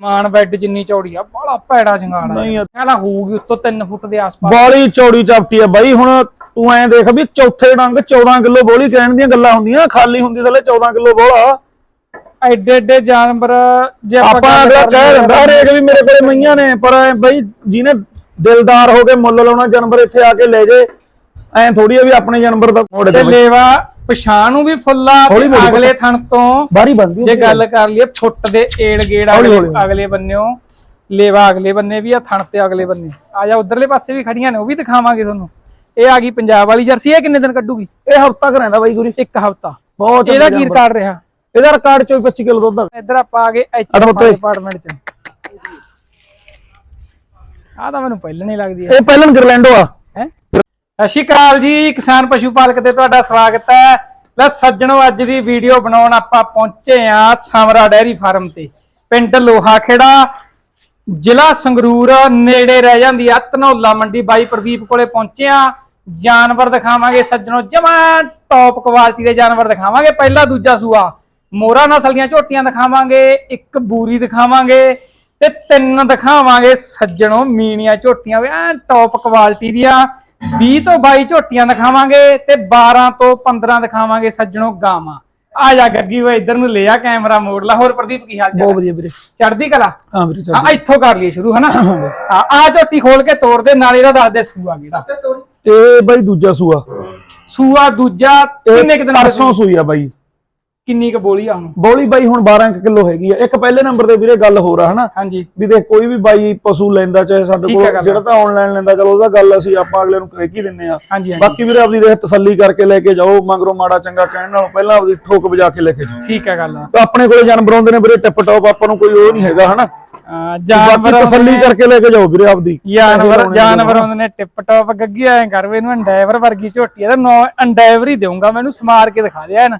ਮਾਨ bed ਜਿੰਨੀ ਚੌੜੀ ਆ ਬੜਾ ਭੈੜਾ ਸ਼ਿੰਗਾਰ ਆ। ਨਹੀਂ। ਕਹਿੰਦਾ ਹੋਊਗੀ ਉੱਤੋਂ 3 ਫੁੱਟ ਦੇ ਆਸ-ਪਾਸ। ਬਾਲੀ ਚੌੜੀ ਚਾਪਟੀ ਆ ਬਾਈ ਹੁਣ ਤੂੰ ਐਂ ਦੇਖ ਵੀ ਚੌਥੇ ਡੰਗ 14 ਕਿਲੋ ਬੋਲੀ ਕਹਿਣ ਦੀਆਂ ਗੱਲਾਂ ਹੁੰਦੀਆਂ ਖਾਲੀ ਹੁੰਦੀ ਥੱਲੇ 14 ਕਿਲੋ ਬੋਲਾ ਐਡੇ ਐਡੇ ਜਾਨਵਰ ਜੇ ਆਪਾਂ ਗੱਲ ਅਗਲਾ ਕਹਿ ਦਿੰਦਾ ਹਰੇਕ ਵੀ ਮੇਰੇ ਕੋਲੇ ਮਈਆਂ ਨੇ ਪਰ ਐਂ ਬਈ ਜਿਹਨੇ ਦਿਲਦਾਰ ਹੋ ਕੇ ਮੁੱਲ ਲਾਉਣਾ ਜਾਨਵਰ ਇੱਥੇ ਆ ਕੇ ਲੈ ਜੇ ਐਂ ਥੋੜੀ ਆ ਵੀ ਆਪਣੇ ਜਾਨਵਰ ਦਾ ਮੋੜੇ ਤੇ ਲੇਵਾ ਪਛਾਣ ਨੂੰ ਵੀ ਫੁੱਲਾ ਹੌਲੀ ਬੋਲੀ ਅਗਲੇ ਥਣ ਤੋਂ ਬਾਰੀ ਬੰਦੀ ਜੇ ਗੱਲ ਕਰ ਲਈਏ ਫੁੱਟ ਦੇ ਏੜ ਗੇੜ ਹੌਲੀ ਅਗਲੇ ਹੌਲੀ। ਅਗਲੇ ਬੰਨਿਓ ਲੇਵਾ ਅਗਲੇ ਬੰਨੇ ਵੀ ਆ ਥਣ ਤੇ ਅਗਲੇ ਬੰਨੇ। ਆ ਜਾ ਉਧਰਲੇ ਪਾਸੇ ਵੀ ਖੜੀਆਂ ਨੇ ਉਹ ਵੀ ਦਿਖਾਵਾਂਗੇ ਤੁਹਾਨੂੰ। ਇਹ ਆ ਗਈ ਪੰਜਾਬ ਵਾਲੀ ਜਰਸੀ ਇਹ ਕਿੰਨੇ ਦਿਨ ਕੱਢੂਗੀ? ਇਹ ਹਫਤਾ ਕੁ ਰਹਿੰਦਾ ਬਾਈ ਗੁਰੀ। ਇੱਕ ਹਫਤਾ। ਬਹੁਤ ਇਹਦਾ ਕੀ। ਰਿਕਾਰਡ ਰਿਹਾ? ਇਹਦਾ ਰਿਕਾਰਡ 24 25 ਕਿਲੋ ਦੁੱਧ ਆ। ਇੱਧਰ ਆਪਾਂ ਆ ਗਏ ਐਚ ਅਰੇ। ਡਿਪਾਰਟਮੈਂਟ ਚ। ਆ ਤਾਂ ਮੈਨੂੰ ਪਹਿਲਾਂ ਨਹੀਂ ਲੱਗਦੀ ਇਹ ਪਹਿਲਾਂ ਗਰਲੈਂਡੋ ਆ। ਸਤਿ ਸ਼੍ਰੀ ਅਕਾਲ ਜੀ, ਕਿਸਾਨ ਪਸ਼ੂ ਪਾਲਕ ਤੇ ਤੁਹਾਡਾ ਸਵਾਗਤ ਹੈ। ਲੈ ਸੱਜਣੋ, ਅੱਜ ਦੀ ਵੀਡੀਓ ਬਣਾਉਣ ਆਪਾਂ ਪਹੁੰਚੇ ਆ ਸਮਰਾ ਡੈਰੀ ਫਾਰਮ ਤੇ। ਪਿੰਡ ਲੋਹਾ ਖੇੜਾ ਜ਼ਿਲ੍ਹਾ ਸੰਗਰੂਰ, ਨੇੜੇ ਰਹਿ ਜਾਂਦੀ ਆ, ਧਨੌਲਾ ਮੰਡੀ। ਬਾਈ ਪ੍ਰਦੀਪ ਕੋਲੇ ਪਹੁੰਚੇ ਆ ਜਾਨਵਰ ਦਿਖਾਵਾਂਗੇ ਸੱਜਣੋ, ਜਮਾ ਟੌਪ ਕੁਆਲਿਟੀ ਦੇ ਜਾਨਵਰ ਦਿਖਾਵਾਂਗੇ। ਪਹਿਲਾ ਦੂਜਾ ਸੂਆ ਮੋਰਾ ਨਸਲ ਦੀਆਂ ਝੋਟੀਆਂ ਦਿਖਾਵਾਂਗੇ, ਇੱਕ ਬੂਰੀ ਦਿਖਾਵਾਂਗੇ ਤੇ ਤਿੰਨ ਦਿਖਾਵਾਂਗੇ ਸੱਜਣੋ ਮੀਨੀਆਂ ਝੋਟੀਆਂ। ਵੀ ਐ ਟੌਪ ਕੁਆਲਿਟੀ ਦੀਆਂ। 20 ਤੋਂ 22 ਝੋਟੀਆਂ ਦਿਖਾਵਾਂਗੇ ਤੇ 12 ਤੋਂ 15 ਦਿਖਾਵਾਂਗੇ ਸੱਜਣੋ ਗਾਵਾਂ। ਆ ਜਾ ਗੱਗੀ ਵੇ ਇੱਧਰ ਨੂੰ ਲੈ ਆ ਕੈਮਰਾ ਮੋੜ ਲਾ। ਹੋਰ ਪ੍ਰਦੀਪ ਕੀ ਹਾਲ ਬਹੁਤ ਚਾਲ ਵਧੀਆ ਵੀਰੇ। ਚੜਦੀ ਕਲਾ? ਹਾਂ ਵੀਰੇ ਚੱਲ ਆ ਇੱਥੋਂ ਕਰ ਲਈਏ ਸ਼ੁਰੂ ਹਨਾ? ਆ ਆ ਝੋਟੀ ਖੋਲ ਕੇ ਤੋੜ ਦੇ ਨਾਲ ਇਹਦਾ ਦੱਸ ਦੇ ਸੂਆ ਕਿਹੜਾ। ਇਹ ਬਾਈ ਦੂਜਾ ਸੂਆ। ਸੂਆ ਦੂਜਾ ਕਿੰਨੇ ਕੁ ਦਿਨ ਪਰਸੋਂ ਸੂਈ ਆ ਬਾਈ। ਕਿੰਨੀ ਕੁ ਬੋਲੀ ਆ ਹੁਣ? ਬੋਲੀ ਬਾਈ ਹੁਣ 12 ਕੁ ਕਿਲੋ ਹੈਗੀ ਆ। ਇੱਕ ਪਹਿਲੇ ਨੰਬਰ ਤੇ ਵੀਰੇ ਗੱਲ ਹੋ ਰਹਾ ਹਨਾ? ਹਾਂਜੀ। ਵੀ ਦੇਖ ਕੋਈ ਵੀ ਬਾਈ ਪਸ਼ੂ ਲੈਂਦਾ ਚਾਹੇ ਸਾਡੇ ਕੋਲ। ਜਿਹੜਾ ਤਾਂ ਆਨਲਾਈਨ ਲੈਂਦਾ ਚਲੋ ਉਹਦਾ ਗੱਲ ਅਸੀਂ ਆਪਾਂ ਅਗਲੇ ਨੂੰ ਕਹਿ ਕੀ ਦਿੰਨੇ ਆ। ਬਾਕੀ ਵੀਰੇ ਆਪਦੀ ਦੇਖ ਤਸੱਲੀ ਕਰਕੇ ਲੈ ਕੇ ਜਾਓ ਮਗਰੋਂ ਮਾੜਾ ਚੰਗਾ ਕਹਿਣ ਨਾਲੋਂ ਪਹਿਲਾਂ ਆਪਦੀ ਠੋਕ ਵਜਾ ਕੇ ਲੈ ਕੇ ਜਾਓ। ਠੀਕ ਹੈ ਗੱਲ ਆ। ਤਾਂ ਆਪਣੇ ਕੋਲੇ ਜਾਨਵਰ ਆਉਂਦੇ ਨੇ ਵੀਰੇ ਟਿਪ ਟੌਪ ਆਪਾਂ ਨੂੰ ਕੋਈ ਉਹ ਨਹੀਂ ਹੈਗਾ ਹਨਾ? ਜਾਨਵਰ ਤਸੱਲੀ ਕਰਕੇ ਲੈ ਕੇ ਜਾਓ ਵੀਰੇ ਆਪਦੀ। ਜਾਨਵਰ ਜਾਨਵਰ ਆਉਂਦੇ ਨੇ ਟਿਪ ਟੌਪ ਗੱਗੀ ਐ ਕਰ ਵੇ ਇਹਨੂੰ ਅੰਡਾਈਵਰ ਵਰਗੀ ਝੋਟੀ ਆ ਤੇ ਨੌ ਅੰਡਾਈਵਰ ਹੀ ਦੇਊਂਗਾ ਮੈਨੂੰ ਸਮਾਰ ਕੇ ਦਿਖਾ ਦਿਆ ਇਹਨ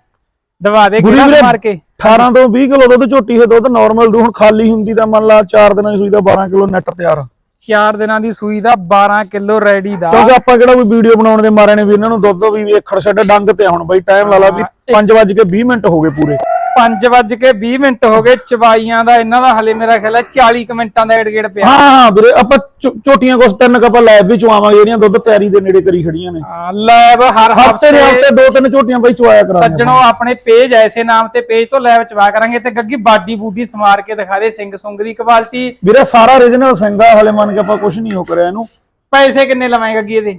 ਦਵਾ ਦੇ ਕਿਹੜਾ ਵੀਰੇ ਸਮਾਰ ਕੇ? 18 ਤੋਂ 20 ਕਿਲੋ ਦੁੱਧ ਝੋਟੀ ਹੈ ਦੁੱਧ ਨਾਰਮਲ ਦੂ ਹੁਣ ਖਾਲੀ ਹੁੰਦੀ ਤਾਂ ਮੰਨ ਲਾ 4 ਦਿਨਾਂ ਦੀ ਸੂਈ ਦਾ 12 ਕਿਲੋ ਨੈਟ ਤਿਆਰ। ਚਾਰ ਦਿਨਾਂ ਦੀ ਸੂਈ ਦਾ 12 ਕਿਲੋ ਰੈਡੀ ਦਾ। ਕਿਉਂਕਿ ਆਪਾਂ ਕਿਹੜਾ ਕੋਈ ਵੀਡੀਓ ਬਣਾਉਣ ਦੇ ਮਾਰੇ ਨੇ ਵੀ ਇਹਨਾਂ ਨੂੰ ਦੁੱਧ ਵੀ ਵੇਖੜ ਛੱਡ ਡੰਗ ਤੇ ਹੁਣ ਬਾਈ ਟਾਈਮ ਲਾ ਲਾ ਵੀ 5 ਵਜ ਕੇ 20 ਮਿੰਟ ਹੋ ਗਏ ਪੂਰੇ। 5 ਵੱਜ ਕੇ 20 ਮਿੰਟ ਹੋ ਗਏ ਚਵਾਈਆਂ ਦਾ ਇਹਨਾਂ ਦਾ ਹਲੇ ਮੇਰਾ ਖਿਆਲ ਹੈ 40 ਕੁ ਮਿੰਟਾਂ ਦਾ ਏਡ ਗੇੜ ਪਿਆ। ਹਾਂ ਹਾਂ ਵੀਰੇ ਆਪਾਂ ਝੋਟੀਆਂ ਕੁਛ ਤਿੰਨ ਕੱਪਾ ਲੈਬ ਵੀ ਚਵਾਵਾਂਗੇ ਜਿਹੜੀਆਂ ਦੁੱਧ ਤਿਆਰੀ ਦੇ ਨੇੜੇ ਕਰੀ ਖੜੀਆਂ ਨੇ। ਆ, ਲੈਬ ਹਰ ਹਫ਼ਤੇ ਦੇ ਹਫ਼ਤੇ ਦੋ ਤਿੰਨ ਝੋਟੀਆਂ ਬਾਈ ਚਵਾਇਆ ਕਰਾਂਗੇ ਸੱਜਣੋ ਆਪਣੇ ਪੇਜ ਐਸੇ ਨਾਮ ਤੇ ਪੇਜ ਤੋਂ ਲੈਬ ਚਵਾ ਕਰਾਂਗੇ ਤੇ ਗੱਗੀ ਬਾਡੀ ਬੂਡੀ ਸਮਾਰ ਕੇ ਦਿਖਾ ਦੇ ਸਿੰਘ ਸੁੰਗ ਦੀ ਕੁਆਲਿਟੀ ਵੀਰੇ ਸਾਰਾ origignal ਸਿੰਗਾ ਹਲੇ ਮੰਨ ਕੇ ਆਪਾਂ ਕੁਛ ਨਹੀਂ ਹੋ ਕਰਿਆ ਇਹਨੂੰ। ਪੈਸੇ ਕਿੰਨੇ ਲਵਾਂਗੇ ਗੱਗੀ ਇਹਦੇ?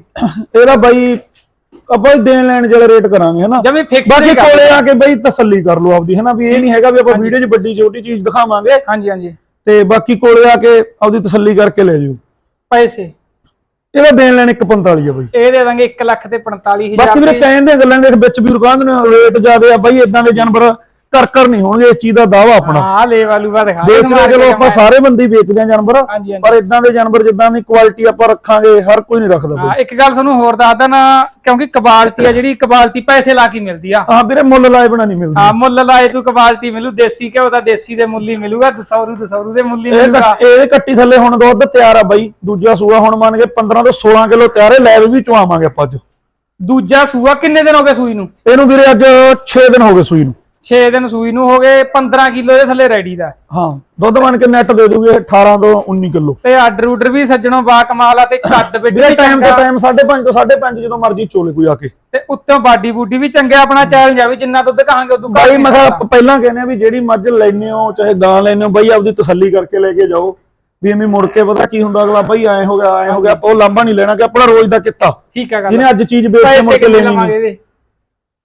ਇਹਦਾ ਬਾਈ ਆਪਾਂ ਦੇਣ ਲੈਣ ਜਿਹੜੇ ਰੇਟ ਕਰਾਂਗੇ ਹਨਾ? ਜਮੀ ਫਿਕਸ ਬਾਕੀ ਕੋਲੇ ਆ ਕੇ ਬਈ ਤਸੱਲੀ ਕਰ ਲਓ ਆਪਦੀ ਹਨਾ? ਵੀ ਇਹ ਨਹੀਂ ਹੈਗਾ ਵੀ ਆਪਾਂ ਵੀਡੀਓ 'ਚ ਵੱਡੀ ਛੋਟੀ ਚੀਜ਼ ਦਿਖਾਵਾਂਗੇ। ਹਾਂਜੀ ਹਾਂਜੀ। ਤੇ ਬਾਕੀ ਕੋਲੇ ਆ ਕੇ ਆਪਦੀ ਤਸੱਲੀ ਕਰਕੇ ਲੈ ਜਿਓ। ਪੈਸੇ। ਇਹਦਾ ਦੇਣ ਲੈਣ 145 ਆ ਬਈ। ਇਹ ਦੇ ਦਾਂਗੇ 1 ਲੱਖ ਤੇ 45000 ਬਾਕੀ ਵੀਰੇ ਕਹਿਣ ਦੀਆਂ ਗੱਲਾਂ ਦੇ ਵਿੱਚ ਵੀ ਰੁਕਾਂਦੇ ਨੇ ਰੇਟ ਜ਼ਿਆਦੇ ਆ ਬਈ ਇਦਾਂ ਦੇ ਜਾਨਵਰ ਕਰ ਕਰ ਨਹੀਂ ਹੋਣਗੇ ਇਸ ਚੀਜ਼ ਦਾ ਦਾਵਾ ਆਪਣਾ। ਹਾਂ ਲੈ ਵਾਲੂਗਾ ਦਿਖਾ। ਦੇ ਵੇਚਣਾ ਸਮਾਰ ਚਲੋ ਆਪਾਂ ਸਾਰੇ ਬੰਦੇ ਹੀ ਵੇਚਦੇ ਆ ਜਾਨਵਰ ਹਾਂਜੀ ਹਾਂਜੀ। ਪਰ ਇਦਾਂ ਦੇ ਜਾਨਵਰ ਜਿੱਦਾਂ ਦੀ ਕੁਆਲਿਟੀ ਆਪਾਂ ਰੱਖਾਂਗੇ ਹਰ ਕੋਈ ਨਹੀਂ ਰੱਖਦਾ ਹਾਂ ਬਈ ਇੱਕ ਗੱਲ ਤੁਹਾਨੂੰ ਹੋਰ ਦੱਸ ਦਣਾ ਕਿਉਂਕਿ ਕੁਆਲਿਟੀ ਆ ਜਿਹੜੀ ਕੁਆਲਿਟੀ ਪੈਸੇ ਲਾ ਕੇ ਮਿਲਦੀ ਆ। ਹਾਂ ਵੀਰੇ ਮੁੱਲ ਲਾਏ ਬਣਾ ਨਹੀਂ ਮਿਲਦੀ। ਆ ਮੁੱਲ ਲਾਏ ਤੂੰ ਕੁਆਲਿਟੀ ਮਿਲੂ ਦੇਸੀ ਘਿਓ ਦਾ ਦੇਸੀ ਦੇ ਮੁੱਲ ਹੀ ਮਿਲੂਗਾ ਦਸੌਰੂ ਦਸੌਰੂ ਦੇ ਮੁੱਲ ਹੀ ਇਹ ਮਿਲੂਗਾ। ਕੱਟ- ਇਹ ਕੱਟੀ ਥੱਲੇ ਹੁਣ ਦੁੱਧ ਤਿਆਰ ਆ ਬਾਈ ਦੂਜਾ ਸੂਆ ਹੁਣ ਮੰਨ ਕੇ 15 ਤੋਂ 16 ਕਿਲੋ ਤਿਆਰ ਹੈ ਲੈਬ ਵੀ ਚਵਾਵਾਂਗੇ ਆਪਾਂ ਅੱਜ। ਦੂਜਾ ਸੂਆ ਕਿੰਨੇ ਦਿਨ ਹੋ ਗਏ ਸੂਈ ਨੂੰ? ਇਹਨੂੰ ਵੀਰੇ ਅੱਜ 6 ਦਿਨ ਹੋ ਗਏ ਸੂਈ ਨੂੰ। 6 ਦਿਨ ਸੂਈ ਨੂੰ ਹੋ ਗਏ 15 ਕਿਲੋ ਦੇ ਥੱਲੇ ਰੈਡੀ ਦਾ। ਹਾਂ ਦੁੱਧ ਬਣ ਕੇ ਨੈਟ ਦੇ ਦੂਗੇ 18 ਤੋਂ 19 ਕਿਲੋ। ਤੇ ਆਰਡਰ ਉਡਰ ਵੀ ਸੱਜਣੋਂ ਬਾ ਕਮਾਲ ਆ ਤੇ ਕੱਦ ਵਿੱਚ ਵੀ ਟਾਈਮ ਤੇ ਟਾਈਮ 5:30 ਤੋਂ 5:30 ਜਦੋਂ ਮਰਜ਼ੀ ਚੋਲੇ ਕੋਈ ਆ ਕੇ। ਤੇ ਉੱਤੋਂ ਬਾਡੀ ਬੂਡੀ ਵੀ ਚੰਗਾ ਆਪਣਾ ਚੈਲੰਜ ਆ ਵੀ ਜਿੰਨਾ ਦੁੱਧ ਕਹਾਂਗੇ ਉਦੋਂ ਬਾਈ ਮੈਂ ਕਿਹਾ ਪਹਿਲਾਂ ਕਹਿੰਦੇ ਆ ਵੀ ਜਿਹੜੀ ਮੱਝ ਲੈਨੇ ਹੋ ਚਾਹੇ ਗਾਂ ਲੈਨੇ ਹੋ ਬਾਈ ਆਪਦੀ ਤਸੱਲੀ ਕਰਕੇ ਲੈ ਕੇ ਜਾਓ। ਵੀ ਐਵੇਂ ਮੁੜ ਕੇ ਪਤਾ ਕੀ ਹੁੰਦਾ ਅਗਲਾ ਬਾਈ ਐ ਹੋ ਗਿਆ ਐ ਹੋ ਗਿਆ ਉਹ ਲਾਂਭਾ ਨਹੀਂ ਲੈਣਾ ਕਿ ਆਪਣਾ ਰੋਜ਼ ਦਾ ਕਿੱਤਾ। ਠੀਕ ਆ ਗੱਲ। ਜਿਹਨੇ ਅੱਜ ਚੀਜ਼ ਵੇਚ ਕੇ ਮੁੜ ਕੇ ਲੈਣੀ ਨਹੀਂ।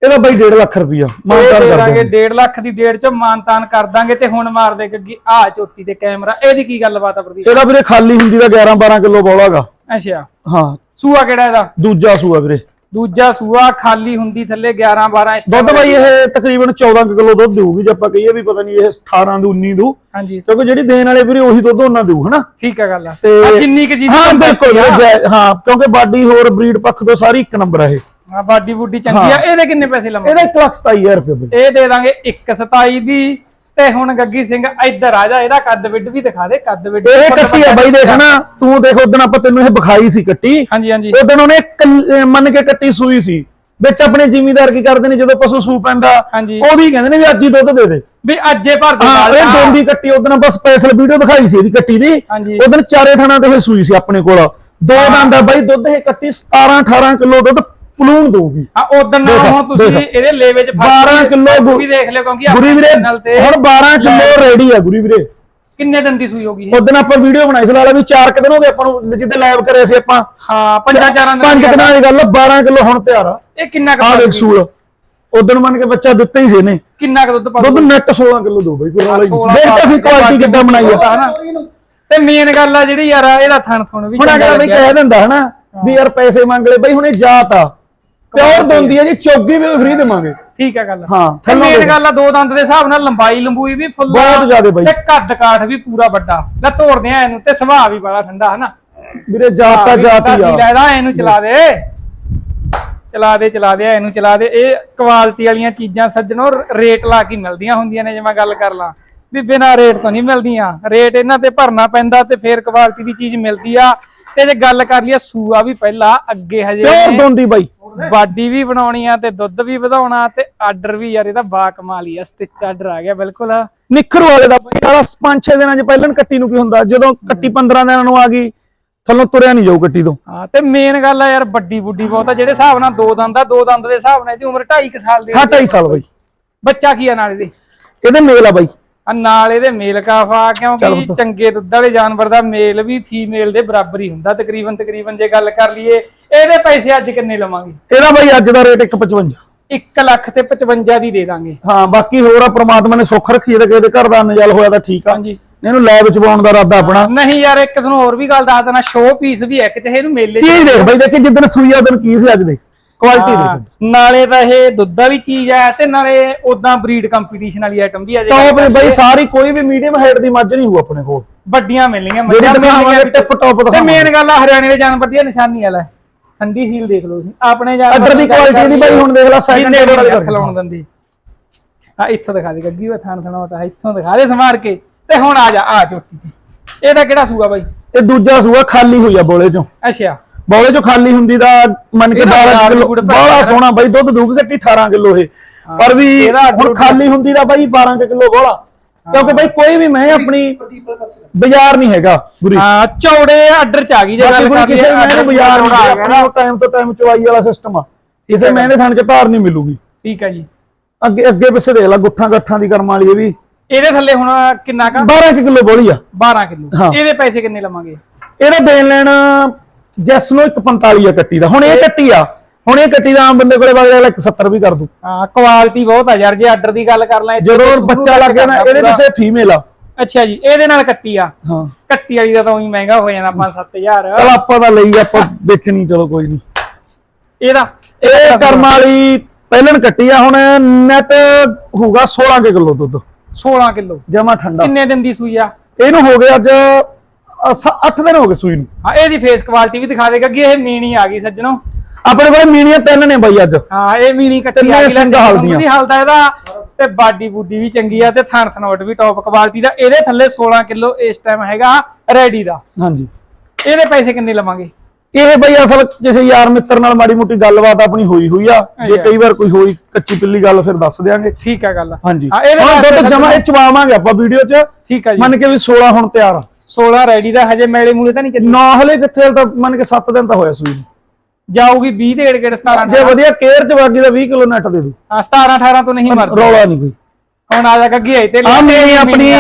ਇਹਦੇ ਬਾਈ 1.5 ਲੱਖ ਰੁਪਈਆ। ਇਹ ਮਾਨਤਾਨ ਕਰ ਦਾਂਗੇ। ਦਾਂਗੇ 1.5 ਲੱਖ ਦੀ ਡੇਢ ਚ ਮਾਨਤਾਨ ਕਰ ਦਾਂਗੇ ਤੇ ਹੁਣ ਮਾਰ ਦੇ ਗੱਗੀ ਆ ਝੋਟੀ ਤੇ ਕੈਮਰਾ ਇਹਦੀ ਕੀ ਗੱਲਬਾਤ ਆ ਪ੍ਰਦੀਪ? ਇਹਦਾ ਵੀਰੇ ਖਾਲੀ ਹੁੰਦੀ ਦਾ 11 12 ਕਿਲੋ ਬੋਲਾਗਾ। ਅੱਛਾ। ਹਾਂ। ਸੂਆ ਕਿਹੜਾ ਇਹਦਾ? ਦੂਜਾ ਸੂਆ ਵੀਰੇ। ਦੂਜਾ ਸੂਆ ਖਾਲੀ ਹੁੰਦੀ ਥੱਲੇ 11 12 ਇਸ ਦੁੱਧ ਬਾਈ ਇਹ ਤਕਰੀਬਨ 14 ਕੁ ਕਿਲੋ ਦੁੱਧ ਦੇਊਗੀ ਜੇ ਆਪਾਂ ਕਹੀਏ ਵੀ ਪਤਾ ਨਹੀਂ ਇਹ 18 ਤੋਂ 19 ਦੂ। ਹਾਂਜੀ। ਕਿਉਂਕਿ ਜਿਹੜੀ ਦੇਣ ਵਾਲੇ ਵੀਰੇ ਉਹੀ ਦੁੱਧ ਉਹਨਾਂ ਦੇਊ ਹਨਾ? ਠੀਕ ਆ ਗੱਲ ਆ। ਜਿੰਨੀ ਕੁ ਜੀ ਹਾਂ ਬਿਲਕੁਲ ਹਾਂ ਕਿਉਂਕਿ ਬਾਡੀ ਹੋਰ ਬਰੀਡ ਪੱਖ ਤੋਂ ਸਾਰੀ ਇੱਕ ਨੰਬਰ ਆ ਇਹ। ਹਾਂ ਬਾਡੀ ਬੂਡੀ ਚੰਗੀ ਆ ਇਹਦੇ ਕਿੰਨੇ ਪੈਸੇ ਲਵਾਂਗੇ ਇਹਦਾ 1 ਲੱਖ 27000 ਰੁਪਏ ਬਈ। ਇਹ ਦੇ ਦਾਂਗੇ 127 ਦੀ ਤੇ ਹੁਣ ਗੱਗੀ ਸਿੰਘ ਇੱਧਰ ਆ ਜਾ ਇਹਦਾ ਕੱਦ ਵਿੱਡ ਵੀ ਦਿਖਾ ਦੇ ਕੱਦ ਵਿੱਡ ਇਹ ਕੱਟੀ ਆ ਬਾਈ ਦੇਖ ਨਾ ਤੂੰ ਦੇਖ ਉਦੋਂ ਆਪਾਂ ਤੈਨੂੰ ਇਹ ਵਿਖਾਈ ਸੀ ਕੱਟੀ। ਹਾਂਜੀ ਹਾਂਜੀ। ਉਦੋਂ ਉਹਨੇ ਮੰਨ ਕੇ ਕੱਟੀ ਸੂਈ ਸੀ ਵਿੱਚ ਆਪਣੇ ਜ਼ਿਮੀਦਾਰ ਕੀ ਕਰਦੇ ਨੇ ਜਦੋਂ ਪਸ਼ੂ ਸੂ ਪੈਂਦਾ ਹਾਂਜੀ। ਉਹਦੀ ਕਹਿੰਦੇ ਨੇ ਵੀ ਅੱਜ ਹੀ ਦੁੱਧ ਦੇ ਦੇ। ਵੀ ਅੱਜੇ ਭਰ ਦੇ ਨਾਲ ਇਹ ਤਾਂ। ਦੋਂਦੀ ਕੱਟੀ ਉਹਦੋਂ ਬਸ ਸਪੈਸ਼ਲ ਵੀਡੀਓ ਦਿਖਾਈ ਸੀ ਇਹਦੀ ਕੱਟੀ ਦੀ। ਉਹਦੋਂ ਚਾਰੇ ਥਾਣਾ ਤੇ ਹੋਈ ਸੂਈ ਸੀ ਆਪਣੇ ਕੋਲ। ਦੋ ਦੰਦ ਆ ਬਾਈ ਦੁੱਧ ਇਹ ਕੱਟੀ 17 18 ਕਿਲੋ ਦੁੱਧ ਪਲੂਣ ਦਊਗੀ। ਹਾਂ ਉਦੋਂ ਦੇਖ, ਹੁਣ ਤੁਸੀਂ। ਇਹਦੇ ਲੇਵੇ ਚ ਫ਼ਰਕ 12 ਵੀ- ਕਿੱਲੋ ਫ਼ਰਕ ਗੁ- ਵੀ ਦੇਖ ਲਿਓ ਕਿਉਂਕਿ ਗੁਰੀ ਵੀਰੇ ਹੁਣ 12 ਕਿਲੋ ਰੈਡੀ ਆ ਗੁਰੀ ਵੀਰੇ। ਕਿੰਨੇ ਦਿਨ ਦੀ ਸੂਈ ਹੋਗੀ ਉਦੋਂ ਆਪਾਂ ਵੀਡੀਓ ਬਣਾਈ ਸੀ ਲਾਲਾ ਵੀ 4 ਦਿਨ ਹੋ ਗਏ ਆਪਾਂ ਨੂੰ ਜਿੱਦੇ ਲਾਈਵ ਕਰਿਆ ਸੀ ਆਪਾਂ। ਹਾਂ ਪੰਜਾਂ ਚਾਰਾਂ ਦਿਨਾਂ ਪੰਜ ਦੀ ਗੱਲ ਦਿਨਾਂ ਦੀ ਗੱਲ ਆ, 12 ਕਿਲੋ ਹੁਣ ਤਿਆਰ ਆ। ਇਹ ਕਿੰਨਾ ਕੁ ਆ ਦੇਖ? ਸੂਲ। ਉਦੋਂ ਮੰਨ ਕੇ ਬੱਚਾ ਦਿੱਤਾ ਹੀ ਸੀ ਇਹਨੇ। ਕਿੰਨਾ ਕੁ ਦੁੱਧ ਦੁੱਧ ਪਾਉਂਦਾ ਨੈਟ 16 ਕਿਲੋ ਦੋ ਬਈ ਕੋਈ ਦੇਖ ਤਾਂ ਅਸੀਂ ਕੁਆਲਿਟੀ ਕਿੱਦਾਂ ਬਣਾਈ ਆ। ਹਨਾ? ਤੇ ਮੇਨ ਗੱਲ ਆ ਜਿਹੜੀ ਯਾਰ ਇਹਦਾ ਥਣ ਥਣ ਵੀ ਹੁਣ ਅਗਲਾ ਲੱਗਿਆ। ਕਹਿ ਦਿੰਦਾ ਹਨਾ? ਵੀ ਯਾਰ ਪੈਸੇ ਮੰਗ ਲੈ ਬਈ ਹੁਣ ਇਹ ਜਾਤ ਆ। ਪਿਓਰ ਦੋਂਦੀ ਆ ਜੀ ਚੌਗੀ ਵੀ ਫ੍ਰੀ ਦੇਵਾਂਗੇ। ਠੀਕ ਹੈ ਗੱਲ। ਹਾਂ, ਥੱਲੋਂ ਮੇਨ। ਗੱਲ ਆ ਦੋ ਦੰਦ ਦੇ ਹਿਸਾਬ ਨਾਲ ਲੰਬਾਈ ਲੰਬੂਈ ਵੀ ਫੁੱਲ ਬਹੁਤ ਜ਼ਿਆਦੇ ਬਾਈ। ਤੇ ਕੱਦ ਕਾਠ ਵੀ ਪੂਰਾ ਵੱਡਾ। ਲੈ ਤੋੜਦੇ ਆ ਇਹਨੂੰ ਤੇ ਸੁਭਾਅ ਵੀ ਬੜਾ ਠੰਡਾ ਹਨਾ? ਵੀਰੇ ਜਾਤ ਤਾਂ ਜਾਤ ਹੀ ਆ। ਲੈਦਾ ਇਹਨੂੰ ਚਲਾ ਦੇ। ਚਲਾ ਦੇ ਚਲਾ ਦੇ ਇਹਨੂੰ ਚਲਾ ਦੇ। ਇਹ ਕੁਆਲਿਟੀ ਵਾਲੀਆਂ ਚੀਜ਼ਾਂ ਸੱਜਣੋ ਰੇਟ ਲਾ ਕੇ ਮਿਲਦੀਆਂ ਹੁੰਦੀਆਂ ਨੇ ਜੇ ਮੈਂ ਗੱਲ ਕਰ ਲਾਂ। ਵੀ ਬਿਨਾਂ ਰੇਟ ਤੋਂ ਨਹੀਂ ਮਿਲਦੀਆਂ। ਰੇਟ ਇਹਨਾਂ ਤੇ ਭਰਨਾ ਪੈਂਦਾ ਤੇ ਫੇਰ ਕੁਆਲਿਟੀ ਦੀ ਚੀਜ਼ ਮਿਲਦੀ ਆ। ਤੇ ਜੇ ਗੱਲ ਕਰ ਲਈਏ ਸੂਆ ਵੀ ਪਹਿਲਾਂ ਅੱਗੇ ਹਜੇ ਪਿਓਰ ਦੋਂਦੀ ਬਾਈ। ਬਾਡੀ ਵੀ ਬਣਾਉਣੀ ਆ ਤੇ ਦੁੱਧ ਵੀ ਵਧਾਉਣਾ ਤੇ ਆਰਡਰ ਵੀ ਯਾਰ ਇਹਦਾ ਬਾ ਕਮਾਲੀ ਆ ਸਟਿਚ ਆਰਡਰ ਆ ਗਿਆ ਬਿਲਕੁਲ। ਨਿੱਖਰ ਵਾਲੇ ਦਾ ਬਾਈ ਯਾਰ 5-6 ਦਿਨਾਂ ਚ ਪਹਿਲਾਂ ਕੱਟੀ ਨੂੰ ਕੀ ਹੁੰਦਾ? ਜਦੋਂ ਕੱਟੀ 15 ਦਿਨਾਂ ਨੂੰ ਆ ਗਈ ਥੱਲੋਂ ਤੁਰਿਆ ਨਹੀਂ ਜਾਊ ਕੱਟੀ ਤੋਂ। ਹਾਂ ਤੇ ਮੇਨ ਗੱਲ ਆ ਯਾਰ ਵੱਡੀ ਬੁੱਢੀ ਬਹੁਤ ਆ ਜਿਹੜੇ ਹਿਸਾਬ ਨਾਲ ਦੋ ਦੰਦ ਆ ਦੋ ਦੰਦ ਦੇ ਹਿਸਾਬ ਨਾਲ ਇਹਦੀ ਉਮਰ 2.5 ਸਾਲ ਦੀ ਹਾਂ 2.5 ਸਾਲ ਬਾਈ। ਬੱਚਾ ਕੀ ਆ ਨਾਲ ਇਹਦੇ? ਇਹਦੇ ਮੇਲ ਆ ਬਾਈ। ਆ ਨਾਲ ਇਹਦੇ ਮੇਲ ਕਾਫਾ ਕਿਉਂਕਿ। ਚੰਗੇ ਦੁੱਧ ਵਾਲੇ ਜਾਨਵਰ ਦਾ ਮੇਲ ਵੀ ਫੀਮੇਲ ਦੇ ਬਰਾਬਰ ਹੀ ਹੁੰਦਾ ਤਕਰੀਬਨ ਤਕਰੀਬਨ ਜੇ ਗੱਲ ਕਰ ਲਈਏ ਇਹਦੇ ਪੈਸੇ ਅੱਜ ਕਿੰਨੇ ਲਵਾਂਗੇ? ਇਹਦਾ ਬਾਈ ਅੱਜ ਦਾ ਰੇਟ 155 1 ਲੱਖ ਤੇ 55 ਦੀ ਦੇ ਦਾਂਗੇ। ਹਾਂ ਬਾਕੀ ਹੋਰ ਆ ਪ੍ਰਮਾਤਮਾ ਨੇ ਸੁੱਖ ਰੱਖੀ ਤੇ ਕਿਸੇ ਦੇ ਘਰ ਦਾ ਨਜਲ ਹੋਇਆ ਤਾਂ ਠੀਕ ਆ। ਹਾਂਜੀ। ਇਹਨੂੰ ਲੈਬ ਚ ਪਾਉਣ ਦਾ ਇਰਾਦਾ ਆਪਣਾ। ਨਹੀਂ ਯਾਰ ਇੱਕ ਤੁਹਾਨੂੰ ਹੋਰ ਵੀ ਗੱਲ ਦੱਸ ਦੇਣਾ ਸ਼ੋਅ ਪੀਸ ਵੀ ਇੱਕ ਚਾਹੇ ਇਹਨੂੰ ਮੇਲੇ 'ਚ ਚੀਜ਼ ਦੇਖ ਬਾਈ ਦੇਖੀ ਜਿੱਦਣ ਸੂਈ ਆ ਉਦੋਂ ਕੀ ਸੀ ਅੱਜ ਦੇ। ਕੁਆਲਿਟੀ ਹਾਂ, ਦੇਖ ਨਾਲੇ ਤਾਂ ਇਹ ਦੁੱਧ ਵਾਲੀ ਚੀਜ਼ ਹੈ ਤੇ ਨਾਲੇ ਉਦਾਂ ਬਰੀਡ ਕੰਪੀਟੀਸ਼ਨ ਵਾਲੀ ਆਈਟਮ ਵੀ ਆ ਜੇ ਟੌਪ ਨੇ ਬਾਈ ਸਾਰੀ ਕੋਈ ਵੀ ਮੀਡੀਅਮ ਹਾਈਟ ਦੀ ਮੱਝ ਨਹੀਂ ਹੋਊ ਆਪਣੇ ਕੋਲ। ਵੱਡੀਆਂ ਮਿਲਣਗੀਆਂ ਜਿਹੜੀ ਮੱਝਾਂ ਦਿਖਾਵਾਂਗੇ ਟਿਪ ਟੌਪ ਤੇ ਦਿਖਾਵਾਂਗੇ। ਮੇਨ ਗੱਲ ਆ ਹਰਿਆਣੇ ਦੇ ਜਾਨਵਰ ਦੀ ਨਿਸ਼ਾਨੀ ਵਾਲਾ ਹੈ। ਠੰਡੀ ਸੀਲ ਦੇਖ ਲਓ ਤੁਸੀਂ। ਆਪਣੇ ਜਾਨਵਰ ਅੱਡਰ ਦੀ quality ਦੀ ਬਾਈ ਹੁਣ ਦੇਖ ਲਾ second ਜਿੰਨੇ table ਵਾਲੀ ਹੱਥ ਕਰਕੇ। ਲਾਉਣ ਦਿੰਦੀ। ਆ ਇੱਥੋਂ ਦਿਖਾ ਦੇ ਗੱਗੀ ਵਾ ਥਾਣ ਥਣਾਉਟਾ ਇੱਥੋਂ ਦਿਖਾ ਦੇ ਸਮਾਰ ਕੇ। ਤੇ ਹੁਣ ਆ ਜਾ ਆ ਚੋਟੀ ਤੇ ਇਹਦਾ ਕਿਹੜਾ ਸੂਆ ਬਾਈ? ਇਹ ਦੂਜਾ ਸੂਆ ਖਾਲੀ ਹੋਈ ਆ ਬੋਲੇ ਚੋਂ। ਅੱਛਾ। ਬੋਲੇ ਚੋਂ ਖਾਲੀ ਹੁੰਦੀ ਦਾ ਮੰਨ ਕੇ ਇਹਦਾ 12 ਯਾਰ ਕਿਲੋ। ਸੋਹਣਾ ਬਾਈ ਦੁੱਧ ਦੂਗੀ ਕੱਟੀ 18 ਕਿਲੋ ਇਹ। ਪਰ ਵੀ ਹੁਣ ਖਾਲੀ ਹੁੰਦੀ ਦਾ ਬਾਈ 12 ਕਿਲੋ ਬੋਲਾ। ਕਿਉਂਕਿ ਬਾਈ ਕੋਈ ਵੀ ਮੈਂ ਆਪਣੀ ਬਾਜ਼ਾਰ ਨਹੀਂ ਹੈਗਾ ਗੁਰੀ ਹਾਂ ਚੌੜੇ ਆਰਡਰ ਚ ਆ ਗਈ ਜੇ ਗੱਲ ਕੋਈ ਕਰ ਕਿਸੇ ਮੈਂ ਬਾਜ਼ਾਰ ਨਹੀਂ ਟਾਈਮ ਤੋਂ ਟਾਈਮ ਚਵਾਈ ਵਾਲਾ ਸਿਸਟਮ ਆ। ਕਿਸੇ ਮੈਨੇ ਥਣ ਚ ਭਾਰ ਨਹੀਂ ਮਿਲੂਗੀ। ਠੀਕ ਹੈ ਜੀ। ਅੱਗੇ ਅੱਗੇ ਪਿੱਛੇ ਦੇਖ ਲੈ ਗੁੱਠਾਂ ਗੱਠਾਂ ਦੀ ਕਰਮ ਵਾਲੀ ਇਹ ਵੀ। ਇਹਦੇ ਥੱਲੇ ਹੁਣ ਕਿੰਨਾ ਕਾ 12 ਕਿਲੋ ਬੋਲੀ ਆ। 12 ਕਿਲੋ। ਇਹਦੇ ਪੈਸੇ ਕਿੰਨੇ ਲਵਾਂਗੇ? ਇਹਦਾ ਦੇਣ ਲੈਣ ਜੈਸ ਨੂੰ 145 ਆ ਕੱਟੀ ਦਾ। ਹੁਣ ਇਹ ਕੱਟੀ ਆ। ਹੁਣ ਇਹ ਕੱਟੀ ਦਾ ਆਮ ਬੰਦੇ ਕੋਲੇ ਵਗ ਜਾਏਗਾ 170 ਵੀ ਕਰ ਦੂ। ਹਾਂ ਕੁਆਲਿਟੀ ਬਹੁਤ ਆ ਯਾਰ ਜੇ ਆਰਡਰ ਦੀ ਗੱਲ ਕਰ ਲਾਂ ਜਦੋਂ ਬੱਚਾ ਲੱਗ ਗਿਆ ਨਾ ਇਹਦੇ। ਪਿੱਛੇ ਫੀਮੇਲ ਆ। ਅੱਛਾ ਜੀ ਇਹਦੇ ਨਾਲ ਕੱਟੀ ਆ? ਹਾਂ। ਕੱਟੀ ਵਾਲੀ ਦਾ ਤਾਂ ਉਹੀ ਮਹਿੰਗਾ ਹੋ ਜਾਣਾ 5-7000 ਚਲ ਆਪਾਂ ਤਾਂ ਲਈ ਆਪਾਂ ਵੇਚਣੀ ਚਲੋ ਕੋਈ ਨਹੀਂ ਇਹਦਾ? ਇਹ ਕਰਮ ਵਾਲੀ ਪਹਿਲਣ ਕੱਟੀ ਆ ਹੁਣ ਨੈਟ ਹੋਊਗਾ 16 ਕੇ ਕਿਲੋ ਦੁੱਧ। 16 ਕਿਲੋ। ਜਮਾ ਠੰਡਾ। ਕਿੰਨੇ ਦਿਨ ਦੀ ਸੂਈ ਆ? ਇਹਨੂੰ ਹੋ ਗਿਆ ਅੱਜ 8 ਦਿਨ ਹੋ ਗਏ ਸੂਈ ਨੂੰ। ਹਾਂ ਇਹਦੀ ਫੇਸ ਕੁਆਲਿਟੀ ਵੀ ਦਿਖਾ ਦੇਗਾ ਕਿ ਇਹ ਮੀਣੀ ਆ ਗਈ ਸੱਜਣੋ। ਆਪਣੇ ਕੋਲੇ ਮੀਨੀਆਂ ਤਿੰਨ ਨੇ ਬਾਈ ਅੱਜ। ਹਾਂ ਇਹ ਮੀਣੀ ਕੱਟੀ ਆ ਗਈ। ਹਲਦੀਆਂ। ਵੀ ਹਲਦਾ ਇਹਦਾ ਤੇ ਬਾਡੀ ਬੂਡੀ ਵੀ ਚੰਗੀ ਆ ਤੇ ਥਣ ਥਨੋਟ ਵੀ ਟੌਪ ਕੁਆਲਿਟੀ ਦਾ। ਇਹਦੇ ਥੱਲੇ 16 ਕਿਲੋ ਇਸ ਟਾਈਮ ਹੈਗਾ ਰੈਡੀ ਦਾ। ਹਾਂਜੀ। ਇਹਦੇ ਪੈਸੇ ਕਿੰਨੇ ਲਵਾਂਗੇ? ਇਹ ਬਈ ਅਸਲ ਕਿਸੇ ਯਾਰ ਮਿੱਤਰ ਨਾਲ ਮਾੜੀ ਮੋਟੀ ਗੱਲਬਾਤ ਆਪਣੀ ਹੋਈ ਹੋਈ ਆ। ਜੇ। ਕਈ ਵਾਰ ਕੋਈ ਹੋਈ ਕੱਚੀ ਪਿੱਲੀ ਗੱਲ ਫਿਰ ਦੱਸ ਦਿਆਂਗੇ। ਠੀਕ ਆ ਗੱਲ। ਹਾਂਜੀ। ਹਾਂ ਇਹਦੇ ਦੁੱਧ ਜਮਾ ਇਹ ਚਵਾਵਾਂਗੇ ਆਪਾਂ ਵੀਡੀਓ 'ਚ। ਠੀਕ ਆ ਜੀ। ਮੰਨ ਕੇ ਵੀ 16 ਹੁਣ ਤਿਆਰ ਆ। 16 ਰੈਡੀ ਦਾ ਹਜੇ ਮੈਲੇ ਮੂਲੇ ਤਾਂ ਨਹੀਂ ਚੱਲੀ। ਨਾ ਹਲੇ ਕਿੱਥੇ ਤਾਂ ਮੰਨ ਕੇ 7 ਦਿਨ ਤਾਂ ਹੋਇਆ ਸੂਈ ਨੂੰ। ਜਾਊਗੀ 20 ਦੇ ਗੇੜ 17 ਜੇ ਵਧੀਆ ਕੇਅਰ 'ਚ ਬਾਕੀ ਦਾ 20 ਕਿਲੋ ਨੈਟ ਦੇ ਦੂ। ਹਾਂ 17 18 ਤੋਂ ਨਹੀਂ ਮਰਦੀ। ਰੌਲਾ ਨਹੀਂ ਕੋਈ। ਹੁਣ ਆ ਜਾ ਗੱਗੀ ਆਈ ਤੇ ਆ ਮੀਣੀ ਆਪਣੀ